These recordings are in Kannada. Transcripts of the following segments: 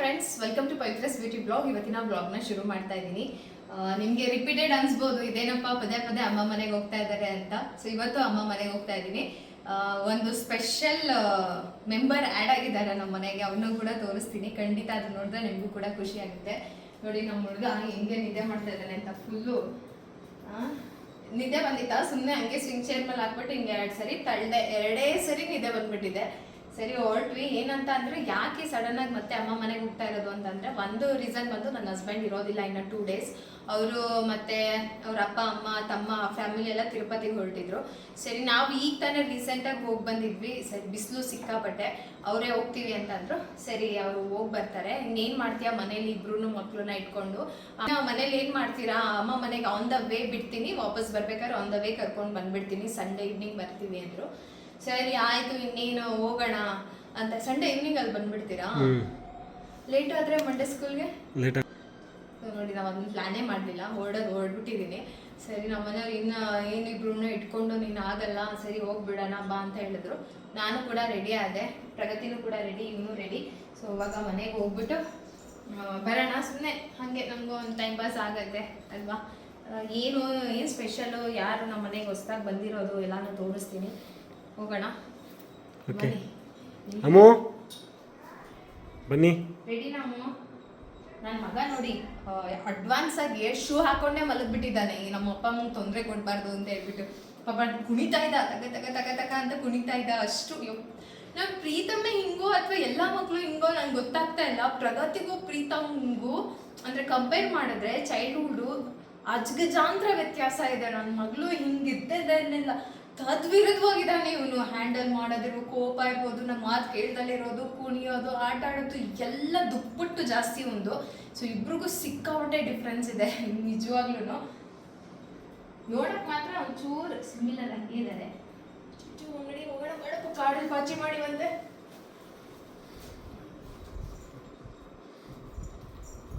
Friends welcome to Pavitra's beauty blog ಇವತ್ತಿನ ಬ್ಲಾಗ್ನ ಶುರು ಮಾಡ್ತಾ ಇದ್ದೀನಿ. ನಿಮಗೆ ರಿಪೀಟೆಡ್ ಅನ್ಸ್ಬೋದು, ಇದೇನಪ್ಪ ಪದೇ ಪದೇ ಅಮ್ಮ ಮನೆಗೆ ಹೋಗ್ತಾ ಇದ್ದಾರೆ ಅಂತ. ಸೊ ಇವತ್ತು ಅಮ್ಮ ಮನೆಗೆ ಹೋಗ್ತಾ ಇದ್ದೀನಿ. ಒಂದು ಸ್ಪೆಷಲ್ ಮೆಂಬರ್ ಆ್ಯಡ್ ಆಗಿದ್ದಾರೆ ನಮ್ಮ ಮನೆಗೆ. ಅವನು ಕೂಡ ತೋರಿಸ್ತೀನಿ. ಖಂಡಿತ ಅದು ನೋಡಿದ್ರೆ ನಿಮಗೂ ಕೂಡ ಖುಷಿ ಆಗುತ್ತೆ. ನೋಡಿ, ನಮ್ಮ ಹುಡುಗ ಹೆಂಗೆ ನಿದ್ದೆ ಮಾಡ್ತಾ ಇದ್ದಾನೆ ಅಂತ ಫುಲ್ಲು ನಿದ್ದೆ ಬಂದಿತ್ತ? ಸುಮ್ಮನೆ ಹಂಗೆ ಸ್ವಿಂಗ್ ಚೇರ್ ಮೇಲೆ ಹಾಕ್ಬಿಟ್ಟು ಹಿಂಗೆ ಎರಡು ಸರಿ ತಳ್ಳದೆ ಎರಡೇ ಸರಿ ನಿದ್ದೆ ಬಂದ್ಬಿಟ್ಟಿದೆ. ಸರಿ, ಹೊರಟ್ವಿ. ಏನಂತ ಅಂದ್ರೆ ಯಾಕೆ ಸಡನ್ ಆಗಿ ಮತ್ತೆ ಅಮ್ಮ ಮನೆಗೆ ಹೋಗ್ತಾ ಇರೋದು ಅಂತಂದ್ರೆ, ಒಂದು ರೀಸನ್ ಬಂದು ನನ್ನ ಹಸ್ಬೆಂಡ್ ಇರೋದಿಲ್ಲ ಇನ್ನ ಟೂ ಡೇಸ್ ಅವರು ಮತ್ತೆ ಅವ್ರ ಅಪ್ಪ, ಅಮ್ಮ, ತಮ್ಮ ಫ್ಯಾಮಿಲಿ ಎಲ್ಲ ತಿರುಪತಿಗೆ ಹೊರಟಿದ್ರು. ಸರಿ, ನಾವು ಈಗ ತಾನೇ ರೀಸೆಂಟಾಗಿ ಹೋಗಿ ಬಂದಿದ್ವಿ. ಸರಿ, ಬಿಸಿಲು ಸಿಕ್ಕಾಪಟ್ಟೆ. ಅವರೇ ಹೋಗ್ತೀವಿ ಅಂತಂದ್ರು. ಸರಿ, ಅವರು ಹೋಗಿ ಬರ್ತಾರೆ. ಇನ್ನೇನು ಮಾಡ್ತೀಯಾ? ಮನೇಲಿ ಇಬ್ರು ಮಕ್ಳನ್ನ ಇಟ್ಕೊಂಡು. ನಾವು ಮನೇಲಿ ಏನು ಮಾಡ್ತೀರಾ? ಅಮ್ಮ ಮನೆಗೆ ಆನ್ ದ ವೇ ಬಿಡ್ತೀನಿ. ವಾಪಸ್ ಬರ್ಬೇಕಾದ್ರೆ ಆನ್ ದ ವೇ ಕರ್ಕೊಂಡು ಬಂದ್ಬಿಡ್ತೀನಿ. ಸಂಡೇ ಈವ್ನಿಂಗ್ ಬರ್ತೀವಿ ಅಂದರು. ಸರಿ ಆಯ್ತು ಇನ್ನೇನು ಹೋಗೋಣ ಅಂತ ಸಂಡೇ ಈವ್ನಿಂಗ್ ಅಲ್ಲಿ ಬಂದ್ಬಿಡ್ತೀರಾ? ಲೇಟ್ ಆದ್ರೆ ಮಂಡೇ ಸ್ಕೂಲ್ಗೆ ಲೇಟ್ ನೋಡಿ ನಾವು ಅದನ್ನ ಪ್ಲಾನೇ ಮಾಡಲಿಲ್ಲ ಹೊರಡೋದು ಹೊರಡ್ಬಿಟ್ಟಿದ್ದೀನಿ ಸರಿ ನಮ್ಮ ಮನೆಯವ್ರು ಇನ್ನು ಏನಿಬ್ರು ಇಟ್ಕೊಂಡು ನೀನು ಆಗಲ್ಲ ಸರಿ ಹೋಗ್ಬಿಡೋಣ ಬಾ ಅಂತ ಹೇಳಿದ್ರು. ನಾನು ಕೂಡ ರೆಡಿ ಆದೆ ಪ್ರಗತಿನೂ ಕೂಡ ರೆಡಿ ಇವನು ರೆಡಿ ಸೊ ಇವಾಗ ಮನೆಗೆ ಹೋಗ್ಬಿಟ್ಟು ಬರೋಣ ಸುಮ್ಮನೆ ಹಾಗೆ ನಮಗೂ ಒಂದು ಟೈಮ್ ಪಾಸ್ ಆಗತ್ತೆ ಅಲ್ವಾ? ಏನು ಏನು ಸ್ಪೆಷಲು ಯಾರು ನಮ್ಮ ಮನೆಗೆ ಹೊಸ್ದಾಗಿ ಬಂದಿರೋದು ಎಲ್ಲಾನು ತೋರಿಸ್ತೀನಿ. ಹೋಗೋಣ. ಓಕೆ. ಅಮ್ಮು. ಬನ್ನಿ. ರೆಡಿ ನಾವು ನನ್ನ ಮಗ ನೋಡಿ ಅಡ್ವಾನ್ಸ್ ಆಗಿ ಶೂ ಹಾಕೊಂಡೇ ಮಲಗ್ಬಿಟ್ಟಿದ್ದಾನೆ. ಈ ನಮ್ಮ ಅಪ್ಪ ಅಮ್ಮಂಗೆ ತೊಂದರೆ ಕೊಡಬಾರ್ದು ಅಂತ ಹೇಳ್ಬಿಟ್ಟು. ಪಾಪ ಕುಣಿತಾ ಇದ್ದ. ತಗ ತಗ ತಗ ತಗ ಅಂತ ಕುಣಿತಾ ಇದ್ದ. ಅಷ್ಟು ನಾನು ಪ್ರೀತಮ್ಮೆ ಹಿಂಗೋ ಅಥವಾ ಎಲ್ಲ ಮಕ್ಕಳು ಹಿಂಗೋ ನಂಗೆ ಗೊತ್ತಾಗ್ತಾ ಇಲ್ಲ. ಪ್ರಗತಿಗೂ ಪ್ರೀತಮ್ಗೂ ಅಂದ್ರೆ ಕಂಪೇರ್ ಮಾಡಿದ್ರೆ ಚೈಲ್ಡ್ಹುಡ್ ಅಜ್ಗಜಾಂತರ ವ್ಯತ್ಯಾಸ ಇದೆ. ನನ್ನ ಮಗಳು ಹಿಂಗಿದ್ದದನ್ನೆಲ್ಲ ತದ್ವಿರುದ್ಧವಾಗಿದ್ದಾನೆ ಇವನು. ಹ್ಯಾಂಡಲ್ ಮಾಡೋದಿರೋ, ಕೋಪ ಇರ್ಬೋದು, ನಮ್ಮ ಮಾತು ಕೇಳ್ದಲ್ಲಿರೋದು, ಕುಣಿಯೋದು, ಆಟ ಆಡೋದು, ಎಲ್ಲ ದುಪ್ಪಟ್ಟು ಜಾಸ್ತಿ ಒಂದು. ಸೊ ಇಬ್ರಿಗೂ ಸಿಕ್ಕಾಪಟ್ಟೆ ಡಿಫ್ರೆನ್ಸ್ ಇದೆ ನಿಜವಾಗ್ಲೂ ನೋಡಕ್ ಮಾತ್ರ ಒಂಚೂರು ಸಿಮಿಲರ್ ಆಗಿ ಇದ್ದಾರೆ ಅಂಗಡಿ ಹೋಗೋಣ, ಮಾಡಪ್ಪ, ಕಾಡಲ್ಲಿ ಪಾಚಿ ಮಾಡಿ ಬಂದೆ.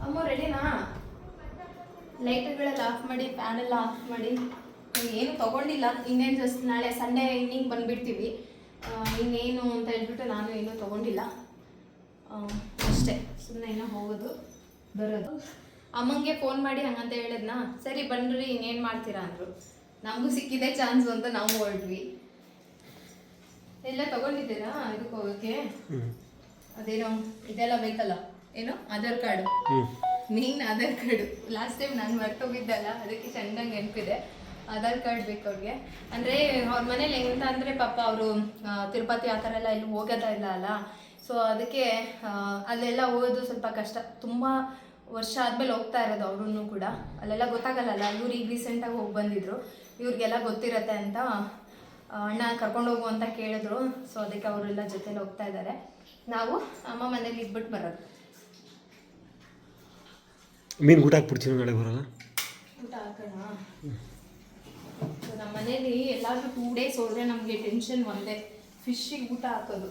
ಅಮ್ಮ ರೆಡಿನಾ ಲೈಟ್ಗಳೆಲ್ಲ ಆಫ್ ಮಾಡಿ ಫ್ಯಾನ್ ಎಲ್ಲ ಆಫ್ ಮಾಡಿ. ಏನು ತಗೊಂಡಿಲ್ಲ. ಇನ್ನೇನು ಜಸ್ಟ್ ನಾಳೆ ಸಂಡೇ ಈವ್ನಿಂಗ್ ಬಂದ್ಬಿಡ್ತೀವಿ. ಇನ್ನೇನು ಅಂತ ಹೇಳ್ಬಿಟ್ಟು ನಾನು ಏನೂ ತಗೊಂಡಿಲ್ಲ. ಅಷ್ಟೇ. ಸುಮ್ಮನೆ ಏನೋ ಹೋಗೋದು ಬರೋದು. ಅಮ್ಮಂಗೆ ಫೋನ್ ಮಾಡಿ ಹಂಗಂತ ಹೇಳಿದ್ನಾ? ಸರಿ ಬನ್ರಿ ಇನ್ನೇನು ಮಾಡ್ತೀರಾ ಅಂದರು. ನಮಗೂ ಸಿಕ್ಕಿದೆ ಚಾನ್ಸ್ ಅಂತ ನಾವು ಹೊರಡ್ವಿ ಎಲ್ಲ ತಗೊಂಡಿದ್ದೀರಾ ಇದಕ್ಕೆ ಹೋಗೋಕ್ಕೆ? ಅದೇನೋ ಇದೆಲ್ಲ ಬೇಕಲ್ಲ. ಏನು? Aadhaar card main Aadhaar card last time ನಾನು ಮರ್ತೋಗಿದ್ದಲ್ಲ ಅದಕ್ಕೆ ಚೆನ್ನಾಗಿ ನೆನಪಿದೆ. ಆಧಾರ್ ಕಾರ್ಡ್ ಬೇಕು ಅವ್ರಿಗೆ. ಅಂದರೆ ಅವ್ರ ಮನೇಲಿ ಎಂತ ಅಂದರೆ ಪಾಪ ಅವರು ತಿರುಪತಿ ಆ ಥರ ಎಲ್ಲ ಎಲ್ಲೂ ಹೋಗೋದ ಇಲ್ಲ ಅಲ್ಲ. ಸೊ ಅದಕ್ಕೆ ಅಲ್ಲೆಲ್ಲ ಹೋಗೋದು ಸ್ವಲ್ಪ ಕಷ್ಟ. ತುಂಬ ವರ್ಷ ಆದಮೇಲೆ ಹೋಗ್ತಾ ಇರೋದು ಅವ್ರೂ ಕೂಡ. ಅಲ್ಲೆಲ್ಲ ಗೊತ್ತಾಗಲ್ಲ ಇವ್ರು ಈಗ ರೀಸೆಂಟಾಗಿ ಹೋಗಿ ಬಂದಿದ್ರು. ಇವ್ರಿಗೆಲ್ಲ ಗೊತ್ತಿರತ್ತೆ ಅಂತ ಅಣ್ಣ ಕರ್ಕೊಂಡು ಹೋಗು ಅಂತ ಕೇಳಿದ್ರು. ಸೊ ಅದಕ್ಕೆ ಅವರೆಲ್ಲ ಜೊತೆಲಿ ಹೋಗ್ತಾ ಇದ್ದಾರೆ ನಾವು ಅಮ್ಮ ಮನೇಲಿ ಇದ್ಬಿಟ್ಟು ಬರೋದು. ಮೀನು ಊಟ ಹಾಕ್ಬಿಡ್ತೀನಿ ನಾಳೆ ಬರಲ್ಲ? ಊಟ ಹಾಕೋಣ? ನಮ್ಮ ಮನೇಲಿ ಎಲ್ಲಾದ್ರೂ ಟೂ ಡೇಸ್ ಹೋದ್ರೆ ನಮಗೆ ಟೆನ್ಷನ್ ಒಂದೇ. ಫಿಶ್ಶಿಗೆ ಊಟ ಹಾಕೋದು.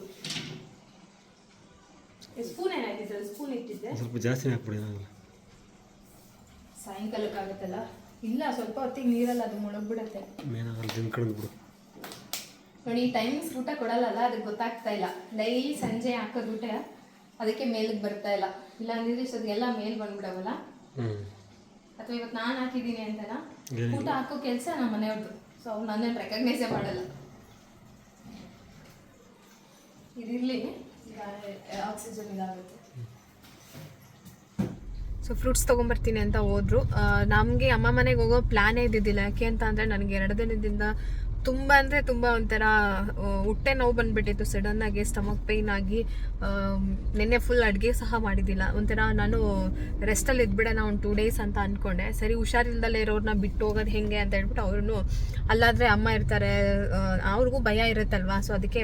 ಸ್ಪೂನ್ ಏನಾಗಿದೆ ಸ್ಪೂನ್ ಇಟ್ಟಿದ್ದೆ. ಸ್ವಲ್ಪ ಜಾಸ್ತಿ ಹಾಕ್ಬಿಡಿ ಸಾಯಂಕಾಲಕ್ಕಾಗತ್ತಲ್ಲ? ಇಲ್ಲ ಸ್ವಲ್ಪ ಹೊತ್ತಿಗೆ ನೀರಲ್ಲ ಅದು ಮುಳುಗ್ಬಿಡತ್ತೆ. ಬಿಡು. ನೋಡಿ ಟೈಮಿಂಗ್ಸ್ ಊಟ ಕೊಡಲ್ಲಲ್ಲ ಅದಕ್ಕೆ ಗೊತ್ತಾಗ್ತಾ ಇಲ್ಲ. ಡೈಲಿ ಸಂಜೆ ಹಾಕೋದು ಊಟ ಅದಕ್ಕೆ ಮೇಲಕ್ಕೆ ಬರ್ತಾ ಇಲ್ಲ. ಇಲ್ಲ ಅಂದ್ರೆ ಎಲ್ಲ ಮೇಲ್ ಬಂದ್ಬಿಡವಲ್ಲ? ಅಥವಾ ಇವತ್ತು ನಾನು ಹಾಕಿದ್ದೀನಿ ಅಂತಲ್ಲ ಊಟ ಹಾಕೋ ಕೆಲಸ ನಮ್ಮ ಮನೆಯವ್ರದ್ದು ಸೊ ಅವ್ರು ನನ್ನನ್ನು ರೆಕಗ್ನೈಸೇ ಮಾಡಲ್ಲ. ಇದಿರಲಿ ಆಕ್ಸಿಜನ್ ಇದಾಗುತ್ತೆ. ಸೊ ಫ್ರೂಟ್ಸ್ ತೊಗೊಂಬರ್ತೀನಿ ಅಂತ ಹೋದ್ರು. ನಮಗೆ ಅಮ್ಮ ಮನೆಗೆ ಹೋಗೋ ಪ್ಲ್ಯಾನೇ ಇದ್ದಿದ್ದಿಲ್ಲ. ಯಾಕೆ ಅಂತ ಅಂದರೆ, ನನಗೆ ಎರಡು ದಿನದಿಂದ ತುಂಬ ಅಂದರೆ ತುಂಬ ಒಂಥರ ಹುಟ್ಟೆ ನೋವು ಬಂದುಬಿಟ್ಟಿತ್ತು. ಸಡನ್ನಾಗಿ ಸ್ಟಮಕ್ ಪೇಯ್ನ್ ಆಗಿ ನಿನ್ನೆ ಫುಲ್ ಅಡುಗೆ ಸಹ ಮಾಡಿದ್ದಿಲ್ಲ. ಒಂಥರ ನಾನು ರೆಸ್ಟಲ್ಲಿ ಇದ್ಬಿಡೋಣ ಒಂದು ಟೂ ಡೇಸ್ ಅಂತ ಅಂದ್ಕೊಂಡೆ ಸರಿ ಹುಷಾರಿಲ್ದಲ್ಲೇ ಇರೋರನ್ನ ಬಿಟ್ಟು ಹೋಗೋದು ಹೆಂಗೆ ಅಂತ ಹೇಳ್ಬಿಟ್ಟು ಅವ್ರೂ ಅಲ್ಲಾದರೆ ಅಮ್ಮ ಇರ್ತಾರೆ ಅವ್ರಿಗೂ ಭಯ ಇರುತ್ತಲ್ವಾ? ಸೊ ಅದಕ್ಕೆ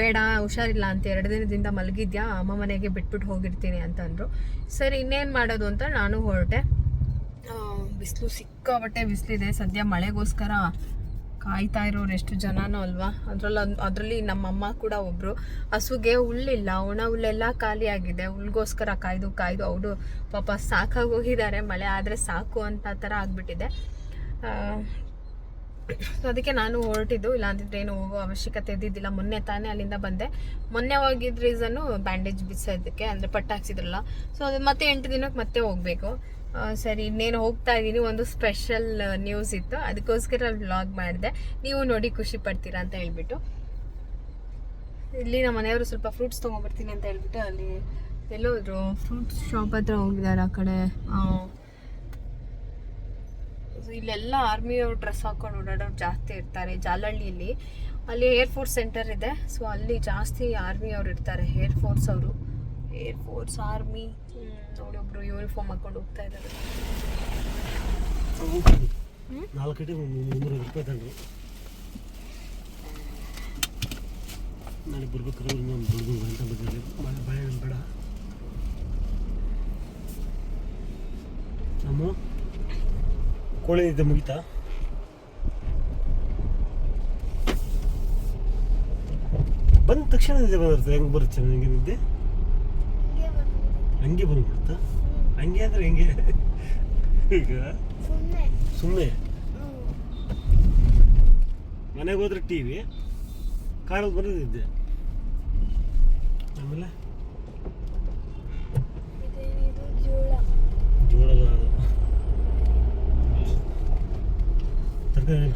ಬೇಡ, ಹುಷಾರಿಲ್ಲ ಅಂತ ಎರಡು ದಿನದಿಂದ ಮಲಗಿದ್ಯಾ, ಅಮ್ಮ ಮನೆಗೆ ಬಿಟ್ಬಿಟ್ಟು ಹೋಗಿರ್ತೀನಿ ಅಂತಂದರು ಸರಿ, ಇನ್ನೇನು ಮಾಡೋದು ಅಂತ ನಾನು ಹೊರಟೆ. ಬಿಸಿಲು ಸಿಕ್ಕಾಬಟ್ಟೆ ಬಿಸಿಲಿದೆ. ಸದ್ಯ ಮಳೆಗೋಸ್ಕರ ಕಾಯ್ತಾ ಇರೋರು ಎಷ್ಟು ಜನನೋ ಅಲ್ವಾ? ಅದ್ರಲ್ಲಿ ಅದರಲ್ಲಿ ನಮ್ಮಮ್ಮ ಕೂಡ ಒಬ್ಬರು ಹಸುಗೆ ಹುಲ್ಲಿಲ್ಲ, ಒಣ ಹುಲ್ಲೆಲ್ಲ ಖಾಲಿ ಆಗಿದೆ. ಹುಲ್ಗೋಸ್ಕರ ಕಾಯ್ದು ಕಾಯ್ದು ಅವರು ಪಾಪ ಸಾಕಾಗಿ ಹೋಗಿದ್ದಾರೆ. ಮಳೆ ಆದರೆ ಸಾಕು ಅಂತ ಥರ ಆಗಿಬಿಟ್ಟಿದೆ. ಸೊ ಅದಕ್ಕೆ ನಾನು ಹೊರಟಿದ್ದು. ಇಲ್ಲಾಂತಿದ್ರೆ ಏನು ಹೋಗೋ ಅವಶ್ಯಕತೆ ಇದ್ದಿದ್ದಿಲ್ಲ. ಮೊನ್ನೆ ತಾನೇ ಅಲ್ಲಿಂದ ಬಂದೆ. ಮೊನ್ನೆ ಹೋಗಿದ್ದ ರೀಸನ್ನು ಬ್ಯಾಂಡೇಜ್ ಬಿಸೋದಕ್ಕೆ ಅಂದರೆ ಪಟ್ಟಾಕ್ಸಿದ್ರಲ್ಲ ಸೊ ಅದು ಮತ್ತೆ ಎಂಟು ದಿನಕ್ಕೆ ಮತ್ತೆ ಹೋಗಬೇಕು. ಸರಿ, ಇನ್ನೇನು ಹೋಗ್ತಾ ಇದ್ದೀನಿ ಒಂದು ಸ್ಪೆಷಲ್ ನ್ಯೂಸ್ ಇತ್ತು. ಅದಕ್ಕೋಸ್ಕರ ವ್ಲಾಗ್ ಮಾಡಿದೆ. ನೀವು ನೋಡಿ ಖುಷಿ ಪಡ್ತೀರಾ ಅಂತ ಹೇಳ್ಬಿಟ್ಟು. ಇಲ್ಲಿ ನಮ್ಮ ಮನೆಯವರು ಸ್ವಲ್ಪ ಫ್ರೂಟ್ಸ್ ತೊಗೊಂಬರ್ತೀನಿ ಅಂತ ಹೇಳ್ಬಿಟ್ಟು ಅಲ್ಲಿ ಎಲ್ಲೋದ್ರು ಫ್ರೂಟ್ಸ್ ಶಾಪ್ ಹತ್ರ ಹೋಗಿದ್ದಾರೆ ಆ ಕಡೆ. ಇಲ್ಲೆಲ್ಲ ಆರ್ಮಿಯವ್ರು ಡ್ರೆಸ್ ಹಾಕೊಂಡು ಓಡಾಡೋರು ಜಾಸ್ತಿ ಇರ್ತಾರೆ, ಜಾಲಹಳ್ಳಿಯಲ್ಲಿ. ಅಲ್ಲಿ ಏರ್ ಫೋರ್ಸ್ ಸೆಂಟರ್ ಇದೆ. ಸೊ ಅಲ್ಲಿ ಜಾಸ್ತಿ ಆರ್ಮಿ ಅವ್ರು ಇರ್ತಾರೆ ಏರ್ ಫೋರ್ಸ್ ಅವರು. ಏರ್ ಫೋರ್ಸ್ ಆರ್ಮಿ ನೋಡಿ ಒಬ್ರು ಯೂನಿಫಾರ್ಮ್ ಹಾಕೊಂಡು ಹೋಗ್ತಾ ಇದ್ದಾರೆ. ನಾಲ್ಕು ಮುನ್ನೂರು ರೂಪಾಯಿ ನಾಳೆ ಇನ್ನೊಂದು ಬೇಡ. ನಮ್ಮ ಕೋಳಿ ಇದೆ ಮುಗಿತಾ? ಬಂದ ತಕ್ಷಣ ಹೆಂಗೆ ಬರುತ್ತೆ ನನಗೆ ನಿದ್ದೆ? ಹಂಗೆ ಬಂದ್ಬಿಡುತ್ತಾ ಹಂಗೆ ಅಂದ್ರೆ ಹೆಂಗೆ? ಈಗ? ಸುಮ್ಮನೆ ಮನೆಗೆ ಹೋದ್ರೆ ಟಿ ವಿ ಕಾರಲ್ಲಿ ಬರೋದಿದ್ದೆ ಆಮೇಲೆ? ಜೋಳದ ತರಕಾರಿ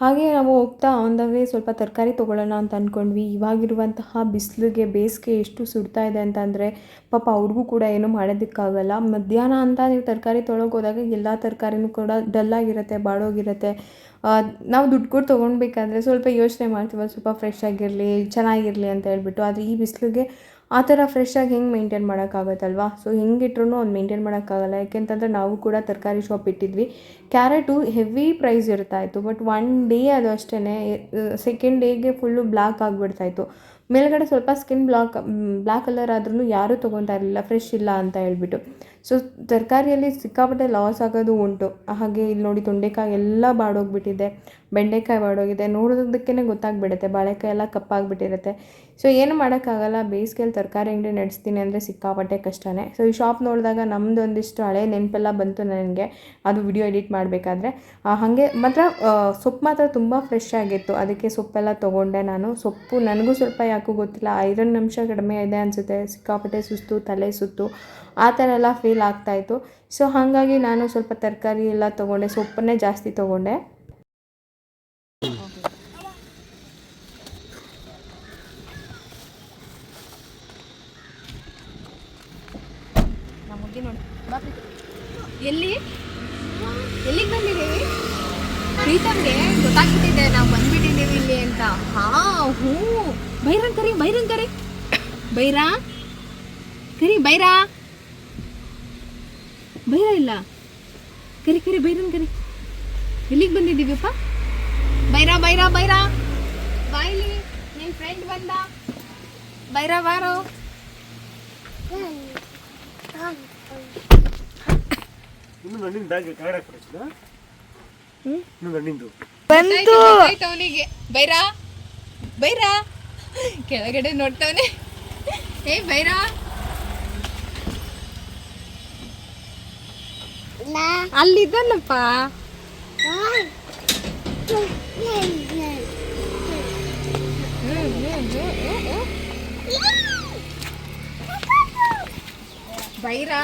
ಹಾಗೆ ನಾವು ಹೋಗ್ತಾ ಆನ್ ದ ವೇ ಸ್ವಲ್ಪ ತರಕಾರಿ ತೊಗೊಳ್ಳೋಣ ಅಂತ ಅಂದ್ಕೊಂಡ್ವಿ ಇವಾಗಿರುವಂತಹ ಬಿಸಿಲಿಗೆ ಬೇಸಿಗೆ ಎಷ್ಟು ಸುಡ್ತಾ ಇದೆ ಅಂತಂದರೆ ಪಾಪ ಅವ್ರಿಗೂ ಕೂಡ ಏನೂ ಮಾಡೋದಕ್ಕಾಗಲ್ಲ. ಮಧ್ಯಾಹ್ನ ಅಂತ ನೀವು ತರಕಾರಿ ತೊಳೋಕೆ ಹೋದಾಗ ಎಲ್ಲ ತರಕಾರಿನೂ ಕೂಡ ಡಲ್ಲಾಗಿರುತ್ತೆ ಬಾಡೋಗಿರುತ್ತೆ ನಾವು ದುಡ್ಡು ಕೊಟ್ಟು ತೊಗೊಳ್ಬೇಕಾದ್ರೆ ಸ್ವಲ್ಪ ಯೋಚನೆ ಮಾಡ್ತೀವಲ್ಲ ಸ್ವಲ್ಪ ಫ್ರೆಶ್ ಆಗಿರಲಿ, ಚೆನ್ನಾಗಿರಲಿ ಅಂತ ಹೇಳ್ಬಿಟ್ಟು. ಆದರೆ ಈ ಬಿಸಿಲಿಗೆ ಆ ಥರ ಫ್ರೆಶ್ ಆಗಿ ಹೆಂಗೆ ಮೇಂಟೈನ್ ಮಾಡೋಕ್ಕಾಗತ್ತಲ್ವಾ? ಸೊ ಹೆಂಗಿಟ್ರು ಅವ್ನು ಮೇಂಟೈನ್ ಮಾಡೋಕ್ಕಾಗಲ್ಲ. ಯಾಕೆಂತಂದರೆ ನಾವು ಕೂಡ ತರಕಾರಿ ಶಾಪ್ ಇಟ್ಟಿದ್ವಿ. ಕ್ಯಾರೆಟು ಹೆವಿ ಪ್ರೈಸ್ ಇರ್ತಾಯಿತ್ತು. ಬಟ್ ಒನ್ ಡೇ ಅದು ಅಷ್ಟೇ ಸೆಕೆಂಡ್ ಡೇಗೆ ಫುಲ್ಲು ಬ್ಲ್ಯಾಕ್ ಆಗಿಬಿಡ್ತಾಯಿತ್ತು. ಮೇಲ್ಗಡೆ ಸ್ವಲ್ಪ ಸ್ಕಿನ್ ಬ್ಲಾಕ್ ಬ್ಲ್ಯಾಕ್ ಕಲರ್ ಆದ್ರೂ ಯಾರೂ ತೊಗೊತಾ ಇರಲಿಲ್ಲ. ಫ್ರೆಶ್ ಇಲ್ಲ ಅಂತ ಹೇಳ್ಬಿಟ್ಟು. ಸೊ ತರಕಾರಿಯಲ್ಲಿ ಸಿಕ್ಕಾಪಟ್ಟೆ ಲಾಸ್ ಆಗೋದು ಉಂಟು. ಹಾಗೆ ಇಲ್ಲಿ ನೋಡಿ ತೊಂಡೆಕಾಯಿ ಎಲ್ಲ ಬಾಡೋಗ್ಬಿಟ್ಟಿದೆ. ಬೆಂಡೆಕಾಯಿ ಬಾಡೋಗಿದೆ. ನೋಡೋದಕ್ಕೇ ಗೊತ್ತಾಗ್ಬಿಡುತ್ತೆ. ಬಾಳೆಕಾಯಿ ಎಲ್ಲ ಕಪ್ಪಾಗಿಬಿಟ್ಟಿರುತ್ತೆ. ಸೊ ಏನು ಮಾಡೋಕ್ಕಾಗಲ್ಲ. ಬೇಸಿಗೆಯಲ್ಲಿ ತರಕಾರಿ ಅಂಗಡಿ ನಡೆಸ್ತೀನಿ ಅಂದರೆ ಸಿಕ್ಕಾಪಟ್ಟೆ ಕಷ್ಟನೇ. ಸೊ ಈ ಶಾಪ್ ನೋಡಿದಾಗ ನಮ್ಮದು ಒಂದಿಷ್ಟು ಹಳೆ ನೆನಪೆಲ್ಲ ಬಂತು ನನಗೆ. ಅದು ವಿಡಿಯೋ ಎಡಿಟ್ ಮಾಡಬೇಕಾದ್ರೆ. ಹಾಗೆ ಮಾತ್ರ ಸೊಪ್ಪು ಮಾತ್ರ ತುಂಬ ಫ್ರೆಶ್ ಆಗಿತ್ತು. ಅದಕ್ಕೆ ಸೊಪ್ಪೆಲ್ಲ ತೊಗೊಂಡೆ ನಾನು. ಸೊಪ್ಪು ನನಗೂ ಸ್ವಲ್ಪ ಯಾಕೋ ಗೊತ್ತಿಲ್ಲ. ಐರನ್ ಅಂಶ ಕಡಿಮೆ ಇದೆ ಅನಿಸುತ್ತೆ. ಸಿಕ್ಕಾಪಟ್ಟೆ ಸುಸ್ತು, ತಲೆ ಸುತ್ತು. ಆ ಥರ ಎಲ್ಲ ಫೀಲ್ ಆಗ್ತಾಯಿತ್ತು ಸೊ ಹಾಗಾಗಿ ನಾನು ಸ್ವಲ್ಪ ತರಕಾರಿ ಎಲ್ಲ ತೊಗೊಂಡೆ, ಸೊಪ್ಪನ್ನೇ ಜಾಸ್ತಿ ತೊಗೊಂಡೆ. ಎಲ್ಲಿ? ಎಲ್ಲಿಗೆ ಬಂದಿದ್ದೀವಿ? ಪ್ರೀತಮ್ಗೆ ಗೊತ್ತಾಗ್ಬಿಟ್ಟಿದೆ, ನಾವು ಬಂದ್ಬಿಟ್ಟಿದ್ದೀವಿ ಇಲ್ಲಿ ಅಂತ. ಹಾ, ಹೂ. ಬೈರನ್ ಕರಿ ಬೈರನ್ ಕರಿ. ಬೈರಾ? ಕರಿ, ಬೈರಾ? ಬೈರ ಇಲ್ಲ. ಕರಿ ಕರಿ ಬೈರನ್ ಕರಿ. ಎಲ್ಲಿಗೆ ಬಂದಿದ್ದೀವಿಪ್ಪ ಬೈರ ಬೈರ ಬೈರ ಬಾಯ್ಲಿ ನಿನ್ನ ಫ್ರೆಂಡ್ ಬಂದ. ಬೈರ. ಬಾರೋ ಬಂತು. ಅವನಿಗೆ. ಬೈರಾ ಬೈರಾ ಕೆಳಗಡೆ ನೋಡ್ತವನೆ. ಏ ಬೈರಾ ಅಲ್ಲಿದ್ದಾನಪ್ಪ ಬೈರಾ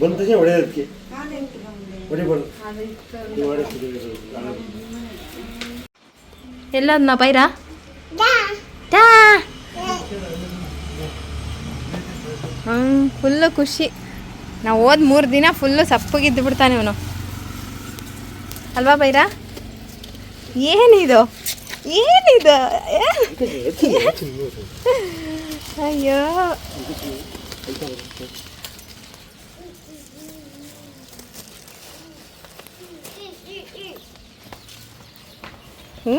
ಬಂದ ತಕ್ಷಣ ಹೊಡೆಯೋದಕ್ಕೆ ಹೊಡಿಬಾರ್ದು ನೀವು ಹೊಡೆಯೋದು ಎಲ್ಲದನ್ನ ಬೈರಾ ಹ್ಮ್ ಫುಲ್ಲು ಖುಷಿ. ನಾವು ಹೋದ್ ಮೂರು ದಿನ ಫುಲ್ಲು ಸಪ್ಪಗಿದ್ದು ಬಿಡ್ತಾನೆ ಅವನು ಅಲ್ವಾ ಬೈರಾ ಏನಿದು? ಏನಿದು? ಅಯ್ಯೋ. ಹ್ಞೂ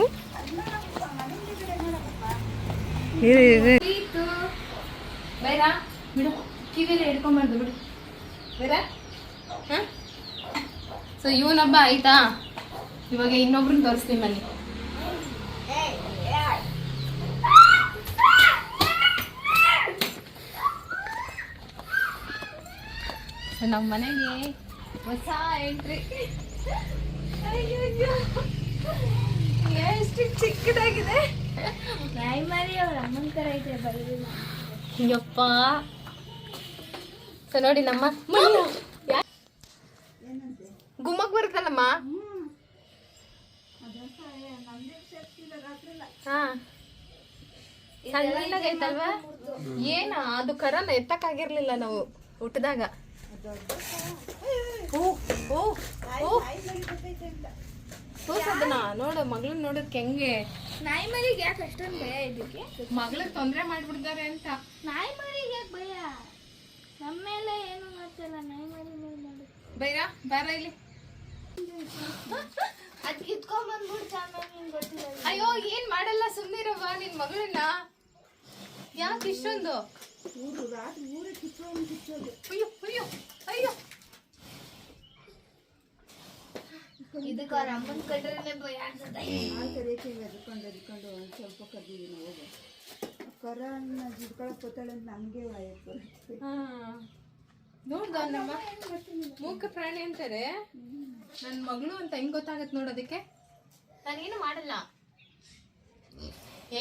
ಇದೆ ಬೇಡ, ಬಿಡು. ಕಿವಿಲಿ ಹಿಡ್ಕೊಂಬಾರ್ದು, ಬಿಡು. ಬೇಡ? ಹಾಂ? ಸೊ ಇವನಬ್ಬ ಆಯ್ತಾ? ಇವಾಗ ಇನ್ನೊಬ್ರನ್ನ ತೋರಿಸ್ತೀನಿ ಬನ್ನಿ. ನಮ್ಮ ಮನೆಗೆ ಹೊಸ ಎಂಟ್ರಿ ಎಷ್ಟು ಚಿಕ್ಕದಾಗಿದೆ ನಾಯಿ ಮರಿ ಅವ್ರ ಅಮ್ಮನ ಥರ ಐತೆ ಬರೋದಿಲ್ಲ ಯಪ್ಪ ಸೊ ನೋಡಿ ನಮ್ಮ ಗುಮ್ಮಕ್ ಬರುತ್ತಲ್ಲಮ್ಮ ಹಾ ಸಣ್ಣದಾಗೈತಲ್ವಾ ಏನ ಅದು ಕರನ ಎತ್ತಕ್ಕಾಗಿರ್ಲಿಲ್ಲ ನಾವು ಹುಟ್ಟಿದಾಗ ಓ ಓ ಓ ತೋರ್ಸದನ್ನ ನೋಡು ಮಗಳನ್ನ ನೋಡೋದಕ್ಕೆ ಹೆಂಗೆ? ನಾಯಿ ಮರಿಗೆ ಯಾಕೆ ಅಷ್ಟೊಂದು ಭಯ ಇದಕ್ಕೆ ಮಗಳಿಗೆ ತೊಂದರೆ ಮಾಡ್ಬಿಡ್ತಾರೆ ಅಂತ. ನಾಯಿ ಮರಿಗೆ ಯಾಕೆ ಭಯ? ನಮ್ಮ ಮೇಲೆ ಏನು ಮಾಡ್ತಿಲ್ಲ ನಾಯಿ ಮರಿ ಮೇಲೆ ಮಾಡು ಬೈರ ಬಾರ ಇಲ್ಲಿ. ಅದು ಕಿತ್ಕೊಂಡ್ ಬಂದ್ಬಿಡ್ತು ನಿಂಗೆ ಗೊತ್ತಿಲ್ಲ ಅಯ್ಯೋ ಏನ್ ಮಾಡಲ್ಲ ಸುಮ್ಮನಿರವ್ವ ನಿನ್ ಮಗಳನ್ನ. ಯಾಕೆ ಇಷ್ಟೊಂದು? ಅಯ್ಯೋ ಅಯ್ಯೋ ಅಯ್ಯೋ. ಇದಕ್ಕೆ ಅವ್ರ ಅಮ್ಮನ ಕಂಡ್ರೆ ಭಯ ಅನ್ಸುತ್ತೆ ನೋಡ್ದ ನಮ್ಮ ಮೂಕ ಪ್ರಾಣಿ ಅಂತಾರೆ. ನನ್ ಮಗಳು ಅಂತ ಹೆಂಗ್ ಗೊತ್ತಾಗತ್ ನೋಡೋದಕ್ಕೆ ನಾನೇನು ಮಾಡಲ್ಲ.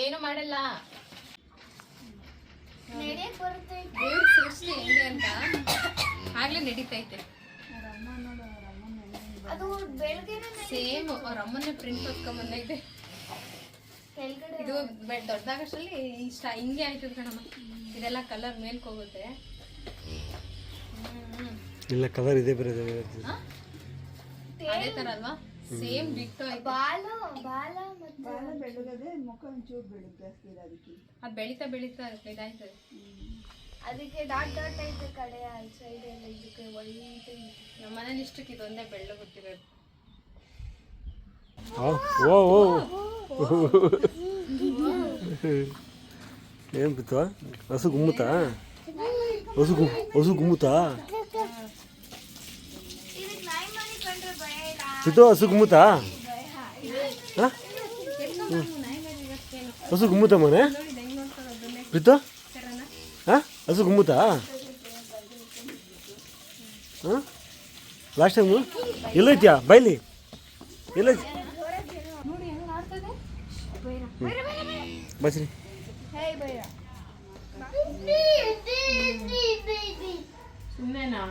ಏನು ಮಾಡಲ್ಲ. ನಡೆಯಕ್ ಬರುತ್ತೆ. ದೇವ್ರ ಸೃಷ್ಟಿ ಹೆಂಗೆ ಅಂತ ಆಗ್ಲೇ ನಡೀತೈತೆ ಅದು ಬೆಳಗ್ಗೆನೆ ಸೇಮ್ ಅವ್ರ ಅಮ್ಮನ ಪ್ರಿಂಟ್ ಹೊತ್ಕೊಂಬಂದೈತೆ ಇದು ಬೆ- ದೊಡ್ಡದಾಗಷ್ಟರಲ್ಲಿ ಇಷ್ಟ ಹಿಂಗೆ ಆಯ್ತದ ಕಣಮ್ಮ. ಇದೆಲ್ಲ ಕಲರ್ ಮೇಲ್ಕ್ ಹೋಗುತ್ತೆ. ಇಲ್ಲ ಕಲರ್ ಇದೆ ಬೇರೆ ಅದೇ ತರ ಅಲ್ವಾ? ಸೇಮ್ ಡಿಟ್ಟೋ ಆಯ್ತು. ಬಾಲ ಬಾಲ ಮತ್ತೆ ಅದು ಬೆಳಿತಾ ಬೆಳಿತಾ ಇದಾಯ್ತದೆ. ಅದಕ್ಕೆ ಡಾಟ್ ಡಾಟ್ ಐತೆ ಕಡೆ ಸೈಡ್ ಎಲ್ಲ ಇದಕ್ಕೆ ಒಳ್ಳೆ ನಮ್ಮ ಮನೇಲಿ ಇಷ್ಟಕ್ಕೆ ಇದೊಂದೇ ಬೆಳ್ಳ ಗೊತ್ತಿರೋದು ಓ ಓ ಏನು ಬಿತ್ತು ಹಸು ಗುಮ್ಮುತ್ತಾ? ಹಸು ಗುಮ್ ಹಸು ಗುಮ್ಮುತ್ತಾ? ಬಿತ್ತು ಹಸು ಗುಮ್ಮುತ್ತಾ? ಹಾಂ? ಹಸು ಗುಮ್ಮುತ್ತಾ ಮನೆ? ಬಿತ್ತು ಹಾಂ? ಹಸು ಗುಮ್ಮುತ್ತಾ ಹಾಂ? ಲಾಸ್ಟ್ ಟೈಮು ಎಲ್ಲೈತ್ಯಾ ಬೈಲಿ. ಆಡ್ತದೆ ಬಸ್ರಿ. ಸುಮ್ಮನೆನಾ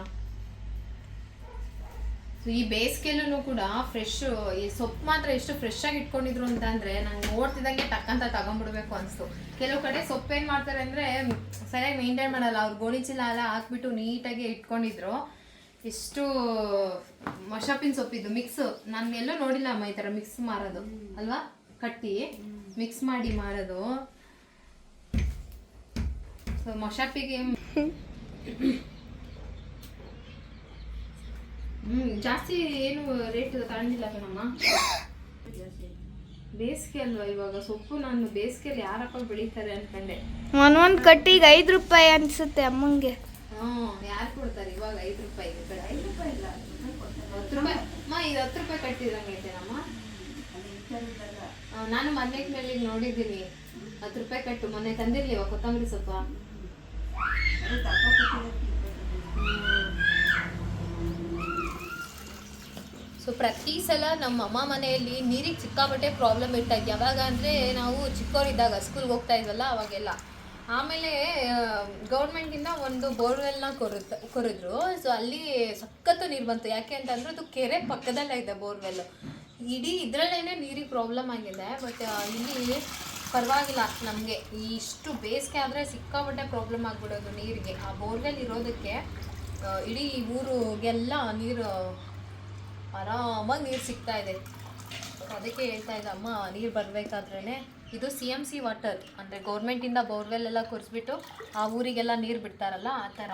ಸೊ ಈ ಬೇಸಿಗೆಲ್ಲೂ ಕೂಡ ಫ್ರೆಶ್ ಈ ಸೊಪ್ಪು ಮಾತ್ರ ಎಷ್ಟು ಫ್ರೆಶ್ ಆಗಿ ಇಟ್ಕೊಂಡಿದ್ರು ಅಂತ ಅಂದ್ರೆ ನಂಗೆ ನೋಡ್ತಿದ್ದಂಗೆ ತಕ್ಕಂತ ತಗೊಂಡ್ಬಿಡ್ಬೇಕು ಅನಿಸ್ತು. ಕೆಲವು ಕಡೆ ಸೊಪ್ಪು ಏನು ಮಾಡ್ತಾರೆ ಅಂದ್ರೆ ಸರಿಯಾಗಿ ಮೇಂಟೈನ್ ಮಾಡಲ್ಲ. ಅವ್ರು ಗೋಣಿ ಚೀಲ ಎಲ್ಲ ಹಾಕ್ಬಿಟ್ಟು ನೀಟಾಗಿ ಇಟ್ಕೊಂಡಿದ್ರು. ಎಷ್ಟು ಮಶಾಪಿನ ಸೊಪ್ಪಿದ್ದು ಮಿಕ್ಸ್ ನಾನು ಎಲ್ಲೂ ನೋಡಿಲ್ಲ ಅಮ್ಮ ಈ ಥರ ಮಿಕ್ಸ್ ಮಾರೋದು. ಅಲ್ವಾ? ಕಟ್ಟಿ. ಮಿಕ್ಸ್ ಮಾಡಿ ಮಾರೋದು. ಸೊ ಮಶಪಿಗೆ ಹ್ಮ್ ಜಾಸ್ತಿ ಏನು ರೇಟ್ ತಗೊಂಡಿಲ್ಲ ಕಣಮ್ಮ. ಬೇಸಿಗೆ ಅಲ್ವಾ ಇವಾಗ? ಸೊಪ್ಪು ನಾನು ಬೇಸಿಗೆಯಲ್ಲಿ ಯಾರಪ್ಪ ಬೆಳೀತಾರೆ ಅನ್ಕೊಂಡೆ. ಒಂದೊಂದು ಕಟ್ಟಿಗೆ ಐದು ರೂಪಾಯಿ ಅನ್ಸುತ್ತೆ ಅಮ್ಮಂಗೆ. ಹ್ಞೂ ಯಾರು ಕೊಡ್ತಾರೆ ಇವಾಗ ಐದು ರೂಪಾಯಿ ಐದು ರೂಪಾಯಿ ಇಲ್ಲ. ಹತ್ತು ರೂಪಾಯಿ. ಅಮ್ಮ ಇದು ಹತ್ತು ರೂಪಾಯಿ ಕಟ್ಟಿದಂಗೆ ನಮ್ಮ ನಾನು ಮೊನ್ನೆ ಮೇಲೆ ನೋಡಿದ್ದೀನಿ. ಹತ್ತು ರೂಪಾಯಿ ಕಟ್ಟು. ಮೊನ್ನೆ ತಂದಿರ್ಲಿವ ಕೊತ್ತಂಬರಿ ಸೊಪ್ಪ. ಸೊ ಪ್ರತಿ ಸಲ ನಮ್ಮ ಅಮ್ಮ ಮನೆಯಲ್ಲಿ ನೀರಿಗೆ ಸಿಕ್ಕಾಪಟ್ಟೆ ಪ್ರಾಬ್ಲಮ್ ಇರ್ತಾ ಇತ್ತು. ಯಾವಾಗ ಅಂದರೆ ನಾವು ಚಿಕ್ಕವರಿದ್ದಾಗ ಸ್ಕೂಲ್ಗೆ ಹೋಗ್ತಾ ಇದ್ವಲ್ಲ, ಅವಾಗೆಲ್ಲ. ಆಮೇಲೆ ಗೌರ್ಮೆಂಟಿಂದ ಒಂದು ಬೋರ್ವೆಲ್ನ ಕೊರುತ್ತ ಕೊರಿದ್ರು. ಸೊ ಅಲ್ಲಿ ಸಖತ್ತು ನೀರು ಬಂತು. ಯಾಕೆ ಅಂತಂದ್ರೆ ಅದು ಕೆರೆ ಪಕ್ಕದಲ್ಲೇ ಇದೆ ಬೋರ್ವೆಲ್ ಇಡೀ ಇದರಲ್ಲೇ ನೀರಿಗೆ ಪ್ರಾಬ್ಲಮ್ ಆಗಿದೆ. ಬಟ್ ಇಲ್ಲಿ ಪರವಾಗಿಲ್ಲ ನಮಗೆ. ಇಷ್ಟು ಬೇಸಿಗೆ ಆದರೆ ಸಿಕ್ಕಾಪಟ್ಟೆ ಪ್ರಾಬ್ಲಮ್ ಆಗಿಬಿಡೋದು ನೀರಿಗೆ. ಆ ಬೋರ್ವೆಲ್ ಇರೋದಕ್ಕೆ ಇಡೀ ಊರಿಗೆಲ್ಲ ನೀರು ಆರಾಮಾಗಿ ನೀರು ಸಿಗ್ತಾ ಇದೆ. ಅದಕ್ಕೆ ಹೇಳ್ತಾ ಇದ್ದ ಅಮ್ಮ ನೀರು ಬರಬೇಕಾದ್ರೇ ಇದು ಸಿ ಎಂ ಸಿ ವಾಟರ್. ಅಂದರೆ ಗೌರ್ಮೆಂಟಿಂದ ಬೋರ್ವೆಲ್ ಎಲ್ಲ ಕೊರೆಸ್ಬಿಟ್ಟು ಆ ಊರಿಗೆಲ್ಲ ನೀರು ಬಿಡ್ತಾರಲ್ಲ ಆ ಥರ.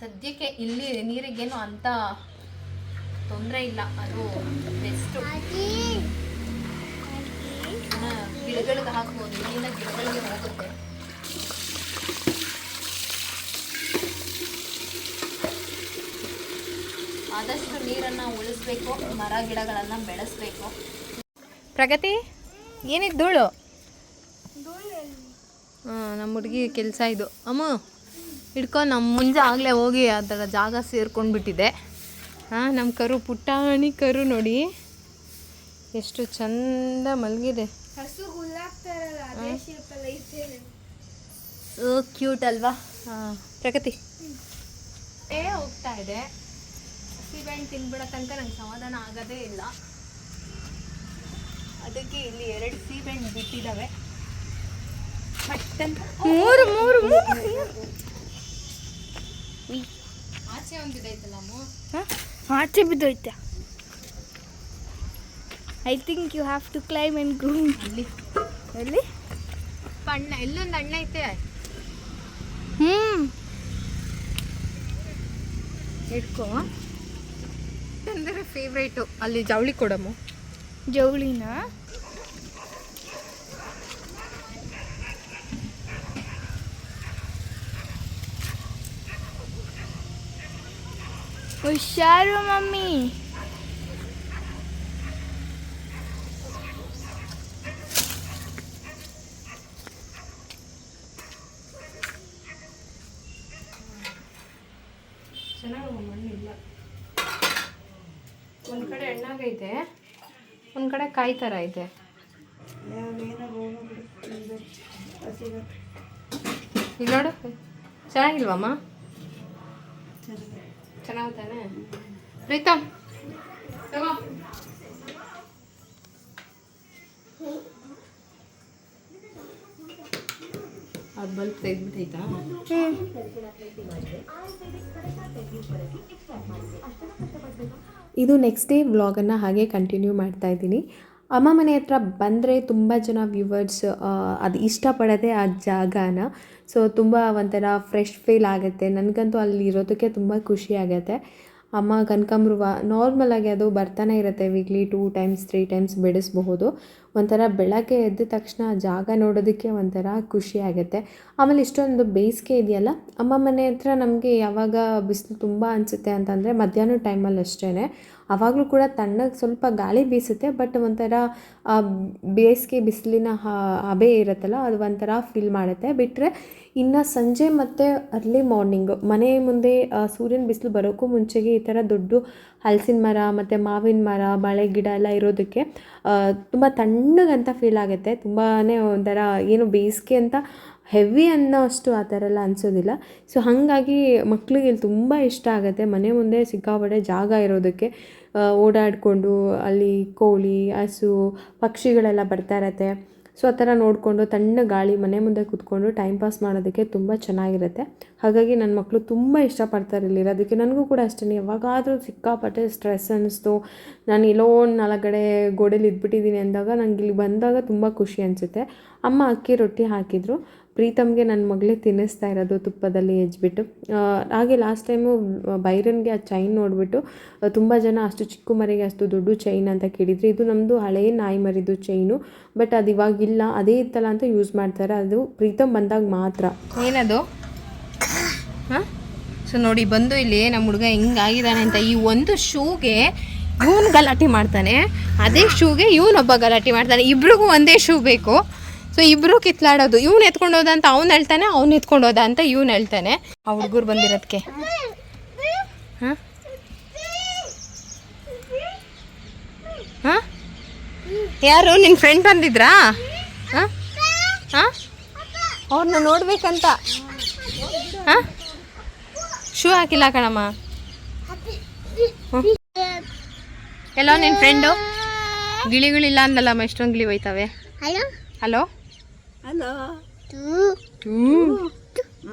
ಸದ್ಯಕ್ಕೆ ಇಲ್ಲಿ ನೀರಿಗೇನು ಅಂಥ ತೊಂದರೆ ಇಲ್ಲ ಅದು ಬೆಸ್ಟು. ಗಿಡಗಳಿಗೆ ಹಾಕ್ಬೋದು ಇಲ್ಲಿಂದ ಗಿಡಗಳಿಗೆ ಹೋಗುತ್ತೆ. ಆದಷ್ಟು ನೀರನ್ನು ಉಳಿಸ್ಬೇಕು ಮರ ಗಿಡಗಳನ್ನು ಬೆಳೆಸ್ಬೇಕು. ಪ್ರಗತಿ ಏನಿದ್ ಧೂಳು? ಹಾಂ ನಮ್ಮ ಹುಡುಗಿ ಕೆಲಸ ಇದು. ಅಮ್ಮ ಹಿಡ್ಕೊಂಡು ನಮ್ಮ ಮುಂಜೆ ಆಗಲೇ ಹೋಗಿ ಅದರ ಜಾಗ ಸೇರ್ಕೊಂಡ್ಬಿಟ್ಟಿದೆ ಹಾಂ ನಮ್ಮ ಕರು ಪುಟ್ಟಾಣಿ ಕರು ನೋಡಿ. ಎಷ್ಟು ಚಂದ ಮಲಗಿದೆ. ಕ್ಯೂಟ್ ಅಲ್ವಾ? ಹಾಂ ಪ್ರಗತಿ. ಏ ಹೋಗ್ತಾ ಇದೆ. ಸೀಬೆಹಣ್ಣು ತಿನ್ಬಿಡೋ ತನಕ ನಂಗೆ ಸಮಾಧಾನ ಆಗೋದೇ ಇಲ್ಲ. ಅದಕ್ಕೆ ಇಲ್ಲಿ ಎರಡು ಸೀಬೆಹಣ್ಣು ಬಿಟ್ಟಿದ್ದಾವೆ ಪಟ್ಟಂತ ಮೂರು ಮೂರು ಮೂರು. ಆಚೆ ಒಂದು ಬಿದ್ದೈತಲ್ಲ ಅಮ್ಮ? ಆಚೆ ಬಿದ್ದೋಯ್ತಾ? I think you have to claim and groom ಅಲ್ಲಿ. ಎಲ್ಲಿ? ಅಣ್ಣ ಎಲ್ಲೊಂದು ಅಣ್ಣ ಐತೆ. ಹ್ಞೂ ಇಟ್ಕೋ. ಅಂದರೆ ಫೇವ್ರೇಟು ಅಲ್ಲಿ ಜವಳಿ ಕೊಡಮು? ಜವಳಿನ? ಹುಷಾರು ಮಮ್ಮಿ ಚೆನ್ನಾಗಿ ಮಣ್ಣಿಲ್ಲ ಒಂದು ಕಡೆ ಹಣ್ಣಾಗೈತೆ ಒಂದು ಕಡೆ ಕಾಯಿ ಥರ ಐತೆ. ಇಲ್ಲಿ ನೋಡು ಚೆನ್ನಾಗಿಲ್ವಮ್ಮ? ಚೆನ್ನಾಗಿ ತಾನೆ ಪ್ರೀತಮ್ ತಗೋ. ಅದು ಬಲ್ಪ್ ತೆಗ್ದ್ಬಿಟ್ಟೈತಾ? ಇದು ನೆಕ್ಸ್ಟ್ ಡೇ ವ್ಲಾಗನ್ನು ಹಾಗೆ ಕಂಟಿನ್ಯೂ ಮಾಡ್ತಾ ಇದ್ದೀನಿ. ಅಮ್ಮ ಮನೆ ಹತ್ರ ಬಂದರೆ ತುಂಬ ಜನ ವ್ಯೂವರ್ಸ್ ಅದು ಇಷ್ಟಪಡೋದೇ ಆ ಜಾಗನ. ಸೊ ತುಂಬ ಒಂಥರ ಫ್ರೆಶ್ ಫೀಲ್ ಆಗುತ್ತೆ. ನನಗಂತೂ ಅಲ್ಲಿ ಇರೋದಕ್ಕೆ ತುಂಬ ಖುಷಿ ಆಗುತ್ತೆ. ಅಮ್ಮ ಕನಕಾಂಬ್ರುವ ನಾರ್ಮಲಾಗಿ ಅದು ಬರ್ತಾನೆ ಇರುತ್ತೆ weekly two times three times ಬಿಡಿಸ್ಬಹುದು. ಒಂಥರ ಬೆಳಗ್ಗೆ ಎದ್ದ ತಕ್ಷಣ ಜಾಗ ನೋಡೋದಕ್ಕೆ ಒಂಥರ ಖುಷಿ ಆಗುತ್ತೆ. ಆಮೇಲೆ ಇಷ್ಟೊಂದು ಬೇಸಿಗೆ ಇದೆಯಲ್ಲ, ಅಮ್ಮ ಮನೆ ಹತ್ರ ನಮಗೆ ಯಾವಾಗ ಬಿಸಿಲು ತುಂಬ ಅನಿಸುತ್ತೆ ಅಂತಂದರೆ ಮಧ್ಯಾಹ್ನ ಟೈಮಲ್ಲಿ ಅಷ್ಟೇ ಆವಾಗಲೂ ಕೂಡ ತಣ್ಣಗೆ ಸ್ವಲ್ಪ ಗಾಳಿ ಬೀಸುತ್ತೆ ಬಟ್ ಒಂಥರ ಬೇಸಿಗೆ ಬಿಸಿಲಿನ ಹಬೆ ಇರುತ್ತಲ್ಲ, ಅದು ಒಂಥರ ಫೀಲ್ ಮಾಡುತ್ತೆ. ಬಿಟ್ಟರೆ ಇನ್ನು ಸಂಜೆ ಮತ್ತು ಅರ್ಲಿ ಮಾರ್ನಿಂಗು ಮನೆ ಮುಂದೆ ಸೂರ್ಯನ ಬಿಸಿಲು ಬರೋಕ್ಕೂ ಮುಂಚೆಗೆ ಈ ಥರ ದೊಡ್ಡ ಹಲಸಿನ ಮರ, ಮತ್ತು ಮಾವಿನ ಮರ, ಬಾಳೆ ಗಿಡ ಎಲ್ಲ ಇರೋದಕ್ಕೆ ತುಂಬ ತಣ್ಣಗಂತ ಫೀಲ್ ಆಗುತ್ತೆ. ತುಂಬಾ ಒಂಥರ ಏನು ಬೇಸಿಗೆ ಅಂತ ಹೆವಿ ಅನ್ನೋ ಅಷ್ಟು ಆ ಥರ ಎಲ್ಲ ಅನಿಸೋದಿಲ್ಲ. ಸೊ ಹಾಗಾಗಿ ಮಕ್ಕಳಿಗೆ ಇಲ್ಲಿ ತುಂಬ ಇಷ್ಟ ಆಗುತ್ತೆ. ಮನೆ ಮುಂದೆ ಸಿಕ್ಕಾಪಟ್ಟೆ ಜಾಗ ಇರೋದಕ್ಕೆ ಓಡಾಡಿಕೊಂಡು ಅಲ್ಲಿ ಕೋಳಿ, ಹಸು, ಪಕ್ಷಿಗಳೆಲ್ಲ ಬರ್ತಾ ಇರತ್ತೆ. ಸೊ ಆ ಥರ ನೋಡಿಕೊಂಡು ತಣ್ಣ ಗಾಳಿ ಮನೆ ಮುಂದೆ ಕೂತ್ಕೊಂಡು ಟೈಮ್ ಪಾಸ್ ಮಾಡೋದಕ್ಕೆ ತುಂಬ ಚೆನ್ನಾಗಿರುತ್ತೆ. ಹಾಗಾಗಿ ನನ್ನ ಮಕ್ಕಳು ತುಂಬ ಇಷ್ಟಪಡ್ತಾರೆ ಇಲ್ಲಿರೋದಕ್ಕೆ ನನಗೂ ಕೂಡ ಅಷ್ಟೇ ಯಾವಾಗಾದರೂ ಸಿಕ್ಕಾಪಟ್ಟೆ ಸ್ಟ್ರೆಸ್ ಅನ್ನಿಸ್ತು. ನಾನು ಇಲ್ಲೋ ಒಂದು ನಾಲ್ಕು ಕಡೆ ಗೋಡೆಲಿ ಇದ್ಬಿಟ್ಟಿದ್ದೀನಿ ಅಂದಾಗ ನನಗೆ ಇಲ್ಲಿ ಬಂದಾಗ ತುಂಬ ಖುಷಿ ಅನಿಸುತ್ತೆ. ಅಮ್ಮ ಅಕ್ಕಿ ರೊಟ್ಟಿ ಹಾಕಿದರು. ಪ್ರೀತಮ್ಗೆ ನನ್ನ ಮಗಳೇ ತಿನ್ನಿಸ್ತಾ ಇರೋದು ತುಪ್ಪದಲ್ಲಿ ಹೆಜ್ಬಿಟ್ಟು. ಹಾಗೆ ಲಾಸ್ಟ್ ಟೈಮು ಬೈರನ್ಗೆ ಆ ಚೈನ್ ನೋಡಿಬಿಟ್ಟು ತುಂಬ ಜನ ಅಷ್ಟು ಚಿಕ್ಕ ಮರಿಗೆ ಅಷ್ಟು ದೊಡ್ಡ ಚೈನ್ ಅಂತ ಕೇಳಿದ್ರು. ಇದು ನಮ್ಮದು ಹಳೆಯ ನಾಯಿ ಮರಿದು ಚೈನು ಬಟ್ ಅದು ಇವಾಗಿಲ್ಲ ಅದೇ ಇತ್ತಲ್ಲ ಅಂತ ಯೂಸ್ ಮಾಡ್ತಾರೆ. ಅದು ಪ್ರೀತಮ್ ಬಂದಾಗ ಮಾತ್ರ. ಏನದು? ಹಾಂ? ಸೊ ನೋಡಿ, ಬಂದು ಇಲ್ಲಿ ನಮ್ಮ ಹುಡುಗ ಹೆಂಗಾಗಿದ್ದಾನೆ ಅಂತ, ಈ ಒಂದು ಶೂಗೆ ಇವನು ಗಲಾಟೆ ಮಾಡ್ತಾನೆ. ಅದೇ ಶೂಗೆ ಇವನೊಬ್ಬ ಗಲಾಟೆ ಮಾಡ್ತಾನೆ. ಇಬ್ರಿಗೂ ಒಂದೇ ಶೂ ಬೇಕು. ಸೊ ಇಬ್ರು ಕಿತ್ಲಾಡೋದು. ಇವ್ನು ಎತ್ಕೊಂಡು ಹೋದ ಅಂತ ಅವ್ನು ಹೇಳ್ತಾನೆ ಅವ್ನು ಎತ್ಕೊಂಡು ಹೋದ ಅಂತ ಇವ್ನು ಹೇಳ್ತಾನೆ. ಆ ಹುಡುಗರು ಬಂದಿರೋದಕ್ಕೆ ಹಾಂ? ಹಾಂ? ಯಾರು? ನಿನ್ನ ಫ್ರೆಂಡ್ ಬಂದಿದ್ರಾ? ಹಾಂ? ಹಾಂ? ಅವ್ರನ್ನ ನೋಡ್ಬೇಕಂತ. ಹಾಂ? ಶೂ ಹಾಕಿಲ್ಲ ಕಣಮ್ಮ. ಎಲ್ಲೋ ನಿನ್ನ ಫ್ರೆಂಡು ಗಿಳಿಗಳಿಲ್ಲ ಅಂದಲ್ಲಮ್ಮ ಎಷ್ಟೊಂದು ಗಿಳಿ ಹೋಯ್ತವೆ. Hello hello.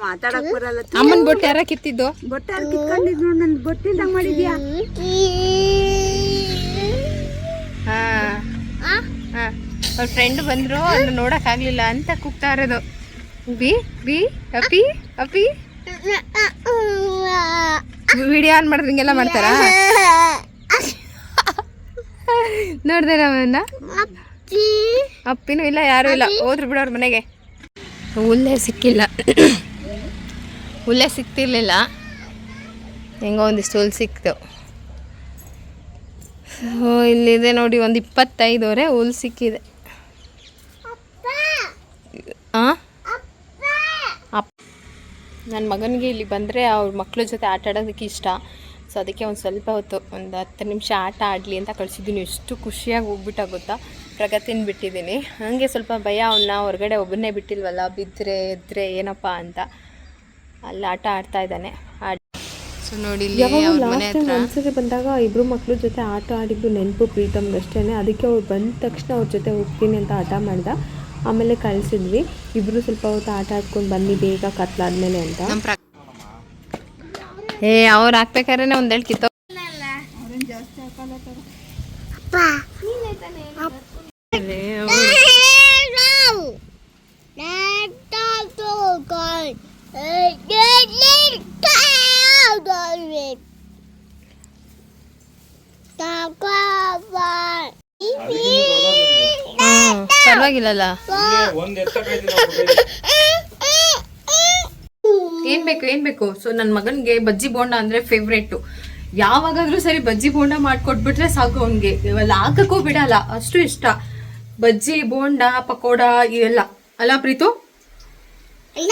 ಮಾತಾಡಕ್ ಬರಲ್ಲ. ಅಮ್ಮನ ಬೊಟ್ಟೆ ಯಾರ ಕಿತ್ತಿದ್ದು? ಬೊಟ್ಟೆ ಕಿತ್ಕೊಂಡಿದ್ ನೋಡ್ ನನ್ ಬೊಟ್ಟಿಂದ ಮಾಡಿದ್ಯಾ? ಹಾಂ. ಹಾಂ. ಅವ್ರ ಫ್ರೆಂಡ್ ಬಂದರು ನೋಡಕ್ ಆಗ್ಲಿಲ್ಲ ಅಂತ ಕೂಗ್ತಾ ಇರೋದು. ಬಿ ಬಿ ಅಪಿ ಅಪಿ ವಿಡಿಯೋ ಆನ್ ಮಾಡಿದ್ರೆ ಹಿಂಗೆಲ್ಲ ಮಾಡ್ತಾರಾ? ನೋಡ್ದೆ ನಾವನ್ನ ಅಪ್ಪಿನೂ ಇಲ್ಲ ಯಾರೂ ಇಲ್ಲ. ಹೋದ್ರು ಬಿಡೋರ ಅವ್ರ ಮನೆಗೆ. ಹುಲ್ಲೇ ಸಿಕ್ಕಿಲ್ಲ. ಹುಲ್ಲೇ ಸಿಕ್ತಿರ್ಲಿಲ್ಲ. ಹೆಂಗೋ ಒಂದಿಷ್ಟು ಹುಲ್ ಸಿಕ್ತು. ಇಲ್ಲಿದೆ ನೋಡಿ ಒಂದು ಇಪ್ಪತ್ತೈದುವರೆ ಹುಲ್ ಸಿಕ್ಕಿದೆ. ಹಾಂ ಅಪ್ ನನ್ನ ಮಗನಿಗೆ ಇಲ್ಲಿ ಬಂದರೆ ಅವ್ರ ಮಕ್ಕಳ ಜೊತೆ ಆಟ ಆಡೋದಕ್ಕೆ ಇಷ್ಟ. ಸೊ ಅದಕ್ಕೆ ಒಂದು ಸ್ವಲ್ಪ ಹೊತ್ತು ಒಂದು ಹತ್ತು ನಿಮಿಷ ಆಟ ಆಡಲಿ ಅಂತ ಕಳಿಸಿದ್ದೀನಿ. ಎಷ್ಟು ಖುಷಿಯಾಗಿ ಹೋಗ್ಬಿಟ್ಟ ಗೊತ್ತಾ? ಪ್ರಗತಿನ ಬಿಟ್ಟಿದ್ದೀನಿ. ನನಗೆ ಸ್ವಲ್ಪ ಭಯ ಅವನ್ನ ಹೊರಗಡೆ ಒಬ್ಬನೇ ಬಿಟ್ಟಿಲ್ವಲ್ಲ ಬಿದ್ದರೆ ಎದ್ದರೆ ಏನಪ್ಪ ಅಂತ. ಅಲ್ಲಿ ಆಟ ಆಡ್ತಾ ಇದ್ದಾನೆ. ಆಡ್ ಸೊ ನೋಡಿ ಒಂದ್ಸರಿ ಬಂದಾಗ ಇಬ್ರು ಮಕ್ಕಳು ಜೊತೆ ಆಟ ಆಡಿದ್ದು ನೆನಪು ಪ್ರೀತಮ್ಗೆ ಅಷ್ಟೇ ಅದಕ್ಕೆ ಅವ್ರು ಬಂದ ತಕ್ಷಣ ಅವ್ರ ಜೊತೆ ಹೋಗ್ತೀನಿ ಅಂತ ಆಟ ಮಾಡ್ದ. ಆಮೇಲೆ ಕಳಿಸಿದ್ವಿ. ಇಬ್ಬರು ಸ್ವಲ್ಪ ಹೊತ್ತು ಆಟ ಆಡ್ಕೊಂಡು ಬನ್ನಿ ಬೇಗ ಕತ್ಲಾದ್ಮೇಲೆ ಅಂತ. ಏ ಅವ್ರು ಹಾಕ್ಬೇಕಾದ್ರೆ ಒಂದೇಳು ಕಿತ್ತೋ ಪರವಾಗಿಲ್ಲಲ್ಲ. ಏನ್ ಬೇಕು ಏನ್ ಬೇಕು? ಸೊ ನನ್ನ ಮಗನ್ಗೆ ಬಜ್ಜಿ ಬೋಂಡ ಅಂದ್ರೆ ಫೇವ್ರೇಟು ಯಾವಾಗಾದ್ರೂ ಸರಿ ಬಜ್ಜಿ ಬೋಂಡ ಮಾಡ್ಕೊಟ್ಬಿಟ್ರೆ ಸಾಕು ಅವನ್ಗೆ. ಇವೆಲ್ಲ ಹಾಕಕ್ಕೂ ಬಿಡಲ್ಲ. ಅಷ್ಟು ಇಷ್ಟ. ಬಜ್ಜಿ ಬೋಂಡ ಪಕೋಡ ಇವೆಲ್ಲ. ಅಲ್ಲ ಪ್ರೀತು?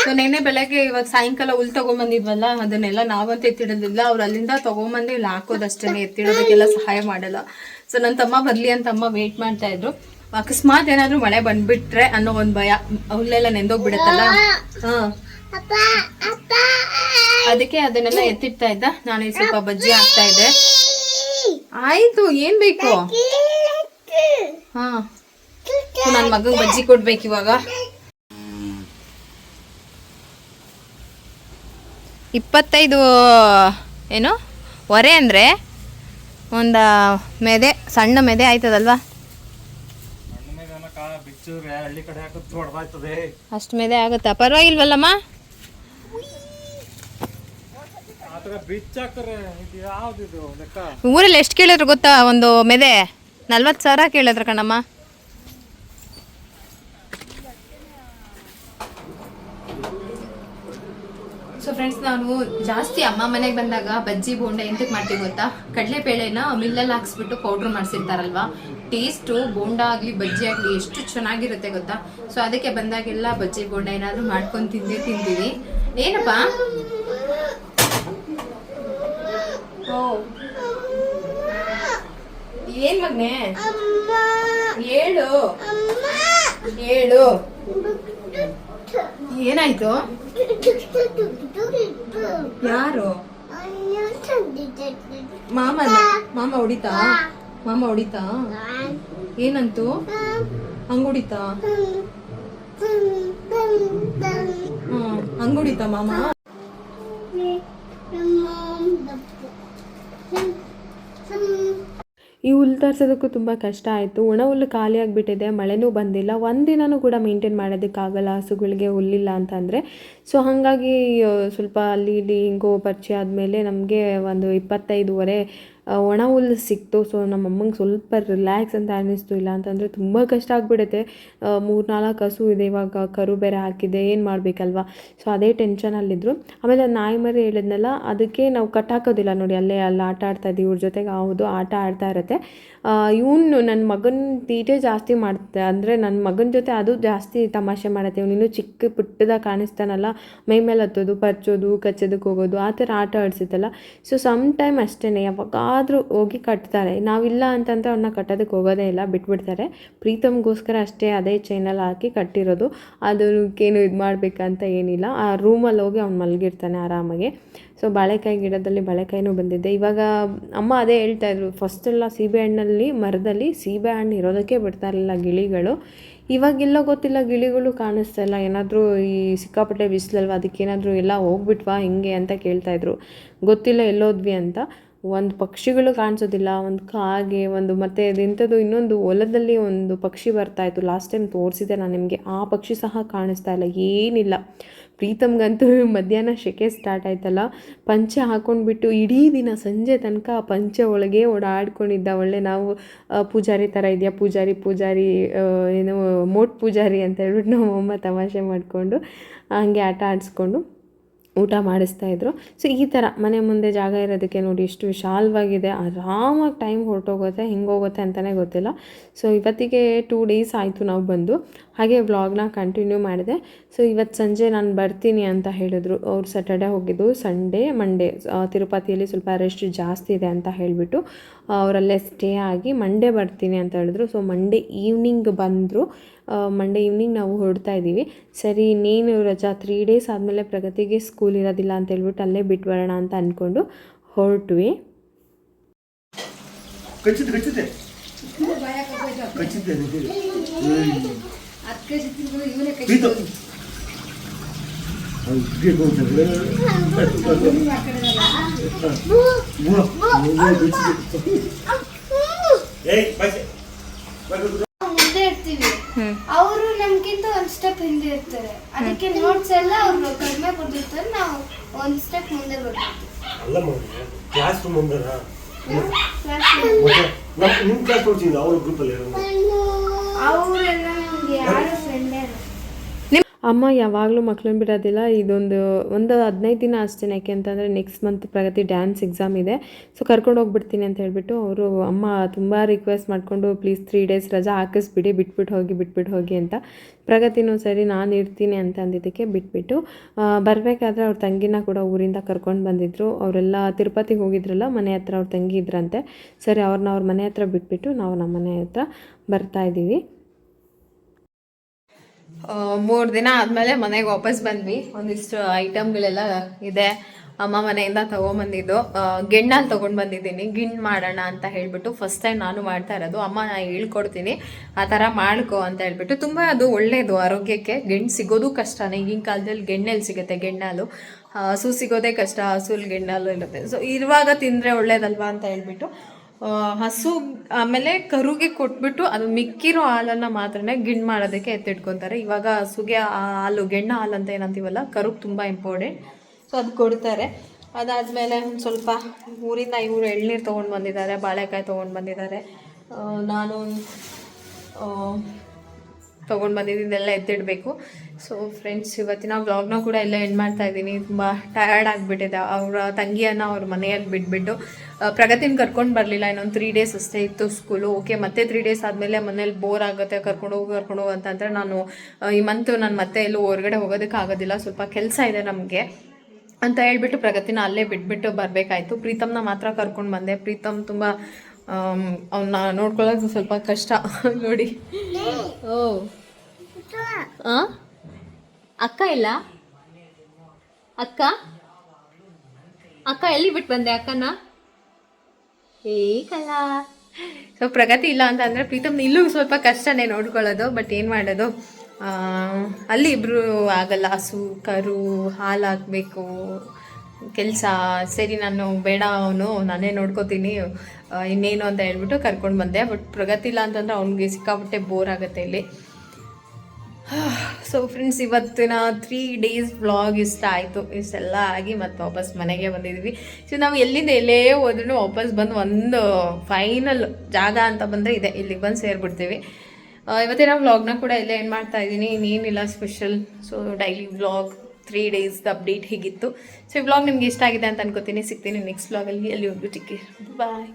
ಸೊ ನೆನ್ನೆ ಬೆಳಗ್ಗೆ ಇವಾಗ ಸಾಯಂಕಾಲ ಹುಲ್ ತಗೊಂಬಂದಿದ್ವಲ್ಲ ಅದನ್ನೆಲ್ಲ ನಾವಂತ ಎತ್ತಿಡೋದಿಲ್ಲ. ಅವ್ರು ಅಲ್ಲಿಂದ ತಗೊಂಬಂದು ಇಲ್ಲಿ ಹಾಕೋದಷ್ಟೇ ಎತ್ತಿಡೋದಕ್ಕೆಲ್ಲ ಸಹಾಯ ಮಾಡಲ್ಲ. ಸೊ ನನ್ನ ತಮ್ಮ ಬರಲಿ ಅಂತ ಅಮ್ಮ ವೇಟ್ ಮಾಡ್ತಾ ಇದ್ರು. ಅಕಸ್ಮಾತ್ ಏನಾದ್ರೂ ಮಳೆ ಬಂದ್ಬಿಟ್ರೆ ಅನ್ನೋ ಒಂದು ಭಯ. ಹುಲ್ಲೆಲ್ಲ ನೆಂದೋಗ್ಬಿಡತ್ತಲ್ಲ ಹಾ. ಅದಕ್ಕೆ ಅದನ್ನೆಲ್ಲ ಎತ್ತಿಡ್ತಾ ಇದ್ದ. ನಾನು ಈ ಸ್ವಲ್ಪ ಬಜ್ಜಿ ಹಾಕ್ತಾ ಇದ್ದೆ. ಆಯ್ತು ಏನ್ ಬೇಕು? ಹಾ. ನನ್ನ ಮಗಂಗೆ ಬಜ್ಜಿ ಕೊಡ್ಬೇಕು ಇವಾಗ. ಇಪ್ಪತ್ತೈದು, ಏನು? ಒರೆ ಅಂದರೆ ಒಂದು ಮೆದೆ, ಸಣ್ಣ ಮೆದೆ ಆಯ್ತದಲ್ವಾ? ಅಷ್ಟು ಮೆದೆ ಆಗುತ್ತಾ? ಪರವಾಗಿಲ್ವಲ್ಲಮ್ಮ? ಊರಲ್ಲಿ ಎಷ್ಟು ಕೇಳಿದ್ರು ಗೊತ್ತಾ ಒಂದು ಮೆದೆ? ನಲ್ವತ್ತು ಸಾವಿರ ಕೇಳಿದ್ರು ಕಣಮ್ಮ. ಸೊ ಫ್ರೆಂಡ್ಸ್ ನಾನು ಜಾಸ್ತಿ ಅಮ್ಮ ಮನೆಗೆ ಬಂದಾಗ ಬಜ್ಜಿ ಬೋಂಡೆ ಎಂತಕ್ಕೆ ಮಾಡ್ತೀವಿ ಗೊತ್ತಾ? ಕಡಲೆಬೇಳೆನ ಮಿಲ್ಲಲ್ಲಿ ಹಾಕ್ಸ್ಬಿಟ್ಟು ಪೌಡ್ರ್ ಮಾಡಿಸಿರ್ತಾರಲ್ವಾ? ಟೇಸ್ಟು ಬೋಂಡ ಆಗಲಿ ಬಜ್ಜಿ ಆಗಲಿ ಎಷ್ಟು ಚೆನ್ನಾಗಿರುತ್ತೆ ಗೊತ್ತಾ? ಸೊ ಅದಕ್ಕೆ ಬಂದಾಗೆಲ್ಲ ಬಜ್ಜಿ ಬೋಂಡ ಏನಾದರೂ ಮಾಡ್ಕೊಂಡು ತಿಂದೇ ತಿಂತೀವಿ ಏನಪ್ಪ? ಓ. ಏನ್ ಮಗ್ನೆ? ಹೇಳು ಹೇಳು ಏನಾಯ್ತು? ಯಾರು? ಮಾಮನ? ಮಾಮ ಹೊಡಿತಾ? ಮಾಮ ಹೊಡಿತಾ? ಏನಂತು? ಹಂಗ್ ಹೊಡಿತಾ ಹಂಗ್ ಹೊಡಿತಾ ಮಾಮ ಈ ಹುಲ್ಲು ತರಿಸೋದಕ್ಕೂ ತುಂಬ ಕಷ್ಟ ಆಯಿತು. ಒಣ ಹುಲ್ಲು ಖಾಲಿ ಆಗಿಬಿಟ್ಟಿದೆ, ಮಳೆನೂ ಬಂದಿಲ್ಲ. ಒಂದಿನೂ ಕೂಡ ಮೇಂಟೈನ್ ಮಾಡೋದಕ್ಕಾಗಲ್ಲ ಹಸುಗಳಿಗೆ ಹುಲ್ಲಿಲ್ಲ ಅಂತಂದರೆ. ಸೊ ಹಾಗಾಗಿ ಸ್ವಲ್ಪ ಅಲ್ಲಿ ಇಲ್ಲಿ ಹಿಂಗೋ ಪರಿಚಯ ಆದಮೇಲೆ ನಮಗೆ ಒಂದು ಇಪ್ಪತ್ತೈದುವರೆ ಒಣ ಹುಲ್ಲು ಸಿಕ್ತು ಸೊ ನಮ್ಮ ಅಮ್ಮಂಗೆ ಸ್ವಲ್ಪ ರಿಲ್ಯಾಕ್ಸ್ ಅಂತ ಅನ್ನಿಸ್ತು. ಇಲ್ಲ ಅಂತಂದರೆ ತುಂಬ ಕಷ್ಟ ಆಗಿಬಿಡುತ್ತೆ. ಮೂರು ನಾಲ್ಕು ಹಸು ಇದೆ, ಇವಾಗ ಕರು ಬೇರೆ ಹಾಕಿದೆ, ಏನು ಮಾಡಬೇಕಲ್ವಾ? ಸೊ ಅದೇ ಟೆನ್ಷನಲ್ಲಿದ್ದರು ಆಮೇಲೆ ನಾಯಿ ಮರಿ ಹೇಳಿದ್ನಲ್ಲ, ಅದಕ್ಕೆ ನಾವು ಕಟ್ಟಾಕೋದಿಲ್ಲ ನೋಡಿ, ಅಲ್ಲೇ ಅಲ್ಲಿ ಆಟ ಆಡ್ತಾ ಇದ್ದೀವಿ, ಇವ್ರ ಜೊತೆಗೆ ಹೌದು, ಆಟ ಆಡ್ತಾ ಇರುತ್ತೆ. ಇವನು ನನ್ನ ಮಗನ ತೀಟೆ ಜಾಸ್ತಿ ಮಾಡುತ್ತೆ ಅಂದರೆ ನನ್ನ ಮಗನ ಜೊತೆ ಅದು ಜಾಸ್ತಿ ತಮಾಷೆ ಮಾಡುತ್ತೆ. ಇವನಿನ್ನೂ ಚಿಕ್ಕ ಪುಟ್ಟದಾಗ ಕಾಣಿಸ್ತಾನಲ್ಲ, ಮೈ ಮೇಲೆ ಹತ್ತೋದು, ಪರ್ಚೋದು, ಕಚ್ಚೋದಕ್ಕೆ ಹೋಗೋದು, ಆ ಥರ ಆಟ ಆಡಿಸುತ್ತಲ್ಲ. ಸೊ ಸಮ್ ಟೈಮ್ ಅಷ್ಟೇ ಯಾವಾಗಾದರೂ ಹೋಗಿ ಕಟ್ತಾರೆ. ನಾವಿಲ್ಲ ಅಂತಂದರೆ ಅವ್ರನ್ನ ಕಟ್ಟೋದಕ್ಕೆ ಹೋಗೋದೇ ಇಲ್ಲ, ಬಿಟ್ಬಿಡ್ತಾರೆ. ಪ್ರೀತಮ್ಗೋಸ್ಕರ ಅಷ್ಟೇ ಅದೇ ಚೈನಲ್ಲಿ ಹಾಕಿ ಕಟ್ಟಿರೋದು. ಅದಕ್ಕೇನು ಇದು ಮಾಡಬೇಕಂತ ಏನಿಲ್ಲ. ಆ ರೂಮಲ್ಲಿ ಹೋಗಿ ಅವ್ನು ಮಲಗಿರ್ತಾನೆ ಆರಾಮಾಗಿ. ಸೊ ಬಾಳೆಕಾಯಿ ಗಿಡದಲ್ಲಿ ಬಾಳೆಕಾಯಿನೂ ಬಂದಿದ್ದೆ ಇವಾಗ ಅಮ್ಮ ಅದೇ ಹೇಳ್ತಾ ಇದ್ರು ಫಸ್ಟೆಲ್ಲ ಸೀಬೆಹಣ್ಣಲ್ಲಿ ಮರದಲ್ಲಿ ಸೀಬೆಹಣ್ಣು ಇರೋದಕ್ಕೆ ಬಿಡ್ತಾ ಇರಲಿಲ್ಲ ಗಿಳಿಗಳು. ಇವಾಗೆಲ್ಲ ಗೊತ್ತಿಲ್ಲ, ಗಿಳಿಗಳು ಕಾಣಿಸ್ತಾ ಇಲ್ಲ. ಏನಾದರೂ ಈ ಸಿಕ್ಕಾಪಟ್ಟೆ ಬಿಸಿಲಲ್ವ, ಅದಕ್ಕೇನಾದರೂ ಎಲ್ಲ ಹೋಗ್ಬಿಟ್ವಾ, ಹೆಂಗೆ ಅಂತ ಕೇಳ್ತಾಯಿದ್ರು ಗೊತ್ತಿಲ್ಲ ಎಲ್ಲೋದ್ವಿ ಅಂತ. ಒಂದು ಪಕ್ಷಿಗಳು ಕಾಣಿಸೋದಿಲ್ಲ, ಒಂದು ಕಾಗೆ, ಒಂದು ಮತ್ತು ಅದೆಂಥದ್ದು ಇನ್ನೊಂದು ಹೊಲದಲ್ಲಿ ಒಂದು ಪಕ್ಷಿ ಬರ್ತಾಯಿತ್ತು ಲಾಸ್ಟ್ ಟೈಮ್ ತೋರಿಸಿದೆ ನಾನು ನಿಮಗೆ. ಆ ಪಕ್ಷಿ ಸಹ ಕಾಣಿಸ್ತಾ ಇಲ್ಲ, ಏನಿಲ್ಲ. ಪ್ರೀತಮ್ಗಂತೂ ಮಧ್ಯಾಹ್ನ ಶೆಕೆ ಸ್ಟಾರ್ಟ್ ಆಯ್ತಲ್ಲ. ಪಂಚೆ ಹಾಕೊಂಡ್ಬಿಟ್ಟು ಇಡೀ ದಿನ ಸಂಜೆ ತನಕ ಆ ಪಂಚೆ ಒಳಗೆ ಓಡಾಡ್ಕೊಂಡಿದ್ದ ಒಳ್ಳೆ ನಾವು ಪೂಜಾರಿ ಥರ ಇದೆಯಾ? ಪೂಜಾರಿ ಪೂಜಾರಿ ಏನು, ಮೋಟ್ ಪೂಜಾರಿ ಅಂತ ಹೇಳ್ಬಿಟ್ಟು ನಮ್ಮ ಅಮ್ಮ ತಮಾಷೆ ಮಾಡಿಕೊಂಡು ಹಂಗೆ ಆಟ ಆಡಿಸ್ಕೊಂಡು ಊಟ ಮಾಡಿಸ್ತಾ ಇದ್ರು. ಸೊ ಈ ಥರ ಮನೆ ಮುಂದೆ ಜಾಗ ಇರೋದಕ್ಕೆ ನೋಡಿ ಎಷ್ಟು ವಿಶಾಲವಾಗಿದೆ. ಆರಾಮಾಗಿ ಟೈಮ್ ಹೊರಟೋಗುತ್ತೆ, ಹೆಂಗೋಗುತ್ತೆ ಅಂತಲೇ ಗೊತ್ತಿಲ್ಲ. ಸೊ ಇವತ್ತಿಗೆ ಟೂ ಡೇಸ್ ಆಯಿತು ನಾವು ಬಂದು. ಹಾಗೆ ವ್ಲಾಗ್ನ ಕಂಟಿನ್ಯೂ ಮಾಡಿದೆ. ಸೊ ಇವತ್ತು ಸಂಜೆ ನಾನು ಬರ್ತೀನಿ ಅಂತ ಹೇಳಿದ್ರು. ಅವ್ರು ಸ್ಯಾಟರ್ಡೆ ಹೋಗಿದ್ದು. ಸಂಡೇ ಮಂಡೇ ತಿರುಪತಿಯಲ್ಲಿ ಸ್ವಲ್ಪ ರೆಸ್ಟ್ ಜಾಸ್ತಿ ಇದೆ ಅಂತ ಹೇಳಿಬಿಟ್ಟು ಅವರಲ್ಲೇ ಸ್ಟೇ ಆಗಿ ಮಂಡೇ ಬರ್ತೀನಿ ಅಂತ ಹೇಳಿದ್ರು. ಸೊ ಮಂಡೇ ಈವ್ನಿಂಗ್ ಬಂದರು. ಮಂಡೇ ಈವ್ನಿಂಗ್ ನಾವು ಹೊರಡ್ತಾ ಇದ್ದೀವಿ. ಸರಿ ಇನ್ನೇನು ರಜಾ ತ್ರೀ ಡೇಸ್ ಆದಮೇಲೆ ಪ್ರಗತಿಗೆ ಸ್ಕೂಲ್ ಇರೋದಿಲ್ಲ ಅಂತ ಹೇಳ್ಬಿಟ್ಟು ಅಲ್ಲೇ ಬಿಟ್ಟು ಬರೋಣ ಅಂತ ಅಂದ್ಕೊಂಡು ಹೊರಟ್ವಿ. ಕಚ್ಚಿದೆ ಕಚ್ಚಿದೆ ಕಚ್ಚಿದೆ ಪ್ರೀತು ಹಂಗೆ ಹೋಗ್ತಾರೆ. ಮೂವ, ಮೂವ ಕಚ್ಚಿದೆ. ಏಯ್ ಬಾಯ್ಸೆ. ಬಾಯ್ ಕೂತ್ಕೊ. ಮುಂದೆ ಇರ್ತೀವಿ. ಅವರು ನಮ್ಗಿಂತ ಒಂದ್ ಸ್ಟೆಪ್ ಹಿಂದೆ ಇರ್ತಾರೆ. ಅದಕ್ಕೆ ನೋಟ್ಸ್ ಎಲ್ಲ ಅವ್ರು ಕಡಿಮೆ ಕೊಟ್ಟಿರ್ತಾರೆ. ನಾವು ಒಂದ್ ಸ್ಟೆಪ್ ಮುಂದೆ ಬರ್ತೀವಿ. ಅಲ್ಲ ಮಗನೇ, ಕ್ಲಾಸ್ ರೂಮ್ ಒಂದನ ಕ್ಲಾಸ್ ಮತ್ತೆ ನಮ್ ನಿಮ್ ಕ್ಲಾಸ್ ನೋಡ್ತೀನಿ ಅವ್ರ ಗ್ರೂಪಲ್ಲಿ ಅವರೆಲ್ಲ ನಮ್ಗೆ ಯಾರು ಅಮ್ಮ ಯಾವಾಗಲೂ ಮಕ್ಳನ್ನ ಬಿಡೋದಿಲ್ಲ, ಇದೊಂದು ಒಂದು ಹದಿನೈದು ದಿನ ಅಷ್ಟೇ ಯಾಕೆ ಅಂತಂದರೆ next month Pragati dance exam ಇದೆ. ಸೊ ಕರ್ಕೊಂಡು ಹೋಗ್ಬಿಡ್ತೀನಿ ಅಂತ ಹೇಳಿಬಿಟ್ಟು ಅವರು ಅಮ್ಮ ತುಂಬ ರಿಕ್ವೆಸ್ಟ್ ಮಾಡಿಕೊಂಡು ಪ್ಲೀಸ್ ತ್ರೀ ಡೇಸ್ ರಜಾ ಹಾಕಿಸ್ಬಿಡಿ, ಬಿಟ್ಬಿಟ್ಟು ಹೋಗಿ ಬಿಟ್ಬಿಟ್ಟು ಹೋಗಿ ಅಂತ. ಪ್ರಗತಿನೂ ಸರಿ ನಾನು ಇರ್ತೀನಿ ಅಂತ ಅಂದಿದ್ದಕ್ಕೆ ಬಿಟ್ಬಿಟ್ಟು ಬರಬೇಕಾದ್ರೆ ಅವ್ರ ತಂಗಿನ ಕೂಡ ಊರಿಂದ ಕರ್ಕೊಂಡು ಬಂದಿದ್ದರು ಅವರೆಲ್ಲ ತಿರುಪತಿಗೆ ಹೋಗಿದ್ರಲ್ಲ, ಮನೆ ಹತ್ರ ಅವ್ರ ತಂಗಿ ಇದ್ರಂತೆ. ಸರಿ ಅವ್ರನ್ನ ಅವ್ರ ಮನೆ ಹತ್ರ ಬಿಟ್ಬಿಟ್ಟು ನಾವು ನಮ್ಮ ಮನೆ ಹತ್ರ ಬರ್ತಾ ಇದ್ದೀವಿ ಮೂರು ದಿನ ಆದಮೇಲೆ ಮನೆಗೆ ವಾಪಸ್ ಬಂದ್ವಿ. ಒಂದಿಷ್ಟು ಐಟಮ್ಗಳೆಲ್ಲ ಇದೆ. ಅಮ್ಮ ಮನೆಯಿಂದ ತೊಗೊಂಬಂದಿದ್ದು. ಗಿಣ್ಣಲ್ಲಿ ತೊಗೊಂಡು ಬಂದಿದ್ದೀನಿ. ಗಿಣ್ಣು ಮಾಡೋಣ ಅಂತ ಹೇಳಿಬಿಟ್ಟು ಫಸ್ಟ್ ಟೈಮ್ ನಾನು ಮಾಡ್ತಾ ಇರೋದು. ಅಮ್ಮ ನಾನು ಹೇಳ್ಕೊಡ್ತೀನಿ. ಆ ಥರ ಮಾಡ್ಕೊ ಅಂತ ಹೇಳ್ಬಿಟ್ಟು. ತುಂಬ ಅದು ಒಳ್ಳೆಯದು ಆರೋಗ್ಯಕ್ಕೆ. ಗೆಣ್ಣು ಸಿಗೋದು ಕಷ್ಟನೇ. ಈಗಿನ ಕಾಲದಲ್ಲಿ ಗೆಣ್ಣೆಲ್ಲಿ ಸಿಗುತ್ತೆ ಗೆಣ್ಣಾಲು. ಹಸು ಸಿಗೋದೇ ಕಷ್ಟ. ಹಸುಲ್ ಗೆಣ್ಣಾಲು ಇರುತ್ತೆ. ಸೊ ಇರುವಾಗ ತಿಂದರೆ ಒಳ್ಳೇದಲ್ವಾ ಅಂತ ಹೇಳ್ಬಿಟ್ಟು ಹಸು ಆಮೇಲೆ ಕರುಗೆ ಕೊಟ್ಬಿಟ್ಟು ಅದು ಮಿಕ್ಕಿರೋ ಹಾಲನ್ನು ಮಾತ್ರನೇ ಗಿಣ್ಣು ಮಾಡೋದಕ್ಕೆ ಎತ್ತಿಟ್ಕೊತಾರೆ. ಇವಾಗ ಹಸುಗೆ ಹಾಲು, ಗೆಣ್ಣ ಹಾಲು ಅಂತ ಏನಂತೀವಲ್ಲ, ಕರುಗೆ ತುಂಬ ಇಂಪಾರ್ಟೆಂಟ್ ಸೊ ಅದು ಕೊಡ್ತಾರೆ. ಅದಾದಮೇಲೆ ಒಂದು ಸ್ವಲ್ಪ ಊರಿಂದ ಇವರು ಎಳ್ನೀರು ತೊಗೊಂಡು ಬಂದಿದ್ದಾರೆ, ಬಾಳೆಕಾಯಿ ತೊಗೊಂಡು ಬಂದಿದ್ದಾರೆ. ನಾನು ತೊಗೊಂಡು ತೊಗೊಂಡು ಬಂದಿದ್ದೆಲ್ಲ ಎತ್ತಿಡಬೇಕು. ಸೊ ಫ್ರೆಂಡ್ಸ್ ಇವತ್ತಿನ ವ್ಲಾಗ್ನ ಕೂಡ ಎಲ್ಲ ಎಂಡ್ ಮಾಡ್ತಾ ಇದ್ದೀನಿ. ತುಂಬ ಟಯರ್ಡ್ ಆಗಿಬಿಟ್ಟಿದೆ. ಅವರ ತಂಗಿಯನ್ನು ಅವ್ರ ಮನೆಯಲ್ಲಿ ಬಿಟ್ಬಿಟ್ಟು ಪ್ರಗತಿನ ಕರ್ಕೊಂಡು ಬರಲಿಲ್ಲ. ಇನ್ನೊಂದು ತ್ರೀ ಡೇಸ್ ಅಷ್ಟೇ ಇತ್ತು ಸ್ಕೂಲು ಓಕೆ ಮತ್ತೆ ತ್ರೀ ಡೇಸ್ ಆದಮೇಲೆ ಮನೇಲಿ ಬೋರ್ ಆಗುತ್ತೆ. ಕರ್ಕೊಂಡು ಹೋಗಿ ಕರ್ಕೊಂಡು ಹೋಗು ಅಂತಂದರೆ ನಾನು ಈ ಮಂತು ನಾನು ಮತ್ತೆ ಎಲ್ಲೂ ಹೊರಗಡೆ ಹೋಗೋದಕ್ಕೆ ಆಗೋದಿಲ್ಲ. ಸ್ವಲ್ಪ ಕೆಲಸ ಇದೆ ನಮಗೆ ಅಂತ ಹೇಳ್ಬಿಟ್ಟು ಪ್ರಗತಿನ ಅಲ್ಲೇ ಬಿಟ್ಬಿಟ್ಟು ಬರಬೇಕಾಯ್ತು. ಪ್ರೀತಮ್ನ ಮಾತ್ರ ಕರ್ಕೊಂಡು ಬಂದೆ. ಪ್ರೀತಮ್ ತುಂಬ ಅವನ್ನ ನೋಡ್ಕೊಳ್ಳೋದು ಸ್ವಲ್ಪ ಕಷ್ಟ. ನೋಡಿ. ಓ. ಆ? ಅಕ್ಕ ಇಲ್ಲ? ಅಕ್ಕ? ಅಕ್ಕ ಎಲ್ಲಿ ಬಿಟ್ಟು ಬಂದೆ ಅಕ್ಕನ? ಏಕಲ್ಲ ಕಲ ಸೊ, ಪ್ರಗತಿ ಇಲ್ಲ ಅಂತ ಅಂದರೆ ಪ್ರೀತಮ್ ಇಲ್ಲೂ ಸ್ವಲ್ಪ ಕಷ್ಟನೇ ನೋಡ್ಕೊಳ್ಳೋದು ಬಟ್ ಏನು ಮಾಡೋದು? ಅಲ್ಲಿ ಇಬ್ಬರು ಆಗಲ್ಲ. ಹಸು, ಕರು ಹಾಲು ಹಾಕಬೇಕು ಕೆಲಸ ಸರಿ, ನಾನು ಬೇಡ ಅವನು, ನಾನೇ ನೋಡ್ಕೋತೀನಿ. ಇನ್ನೇನು ಅಂತ ಹೇಳ್ಬಿಟ್ಟು ಕರ್ಕೊಂಡು ಬಂದೆ. ಬಟ್ ಪ್ರಗತಿ ಇಲ್ಲ ಅಂತಂದ್ರೆ ಅವ್ನಿಗೆ ಸಿಕ್ಕಾಪಟ್ಟೆ ಬೋರ್ ಆಗುತ್ತೆ ಇಲ್ಲಿ. ಸೊ ಫ್ರೆಂಡ್ಸ್ ಇವತ್ತಿನ ತ್ರೀ ಡೇಸ್ ವ್ಲಾಗ್ ಇಷ್ಟ ಆಯಿತು. ಇಷ್ಟೆಲ್ಲ ಆಗಿ ಮತ್ತೆ ವಾಪಸ್ ಮನೆಗೆ ಬಂದಿದ್ವಿ. ಸೊ ನಾವು ಎಲ್ಲಿಂದ ಎಲ್ಲೇ ಹೋದ್ರೂ ವಾಪಸ್ ಬಂದು ಒಂದು ಫೈನಲ್ ಜಾಗ ಅಂತ ಬಂದರೆ ಇದೆ. ಇಲ್ಲಿಗೆ ಬಂದು ಸೇರಿಬಿಡ್ತೀವಿ. ಇವತ್ತಿನ ವ್ಲಾಗ್ನ ಕೂಡ ಇಲ್ಲೇ ಏನು ಮಾಡ್ತಾ ಇದ್ದೀನಿ. ಇನ್ನೇನಿಲ್ಲ special so daily vlog three days update ಹೀಗಿತ್ತು. ಸೊ ಈ ವ್ಲಾಗ್ ನಿಮ್ಗೆ ಇಷ್ಟ ಆಗಿದೆ ಅಂತ ಅನ್ಕೋತೀನಿ. ಸಿಗ್ತೀನಿ ನೆಕ್ಸ್ಟ್ ವ್ಲಾಗಲ್ಲಿ ಅಲ್ಲಿ. ಹೋಗ್ಬಿಟ್ಟು ಬಾಯ್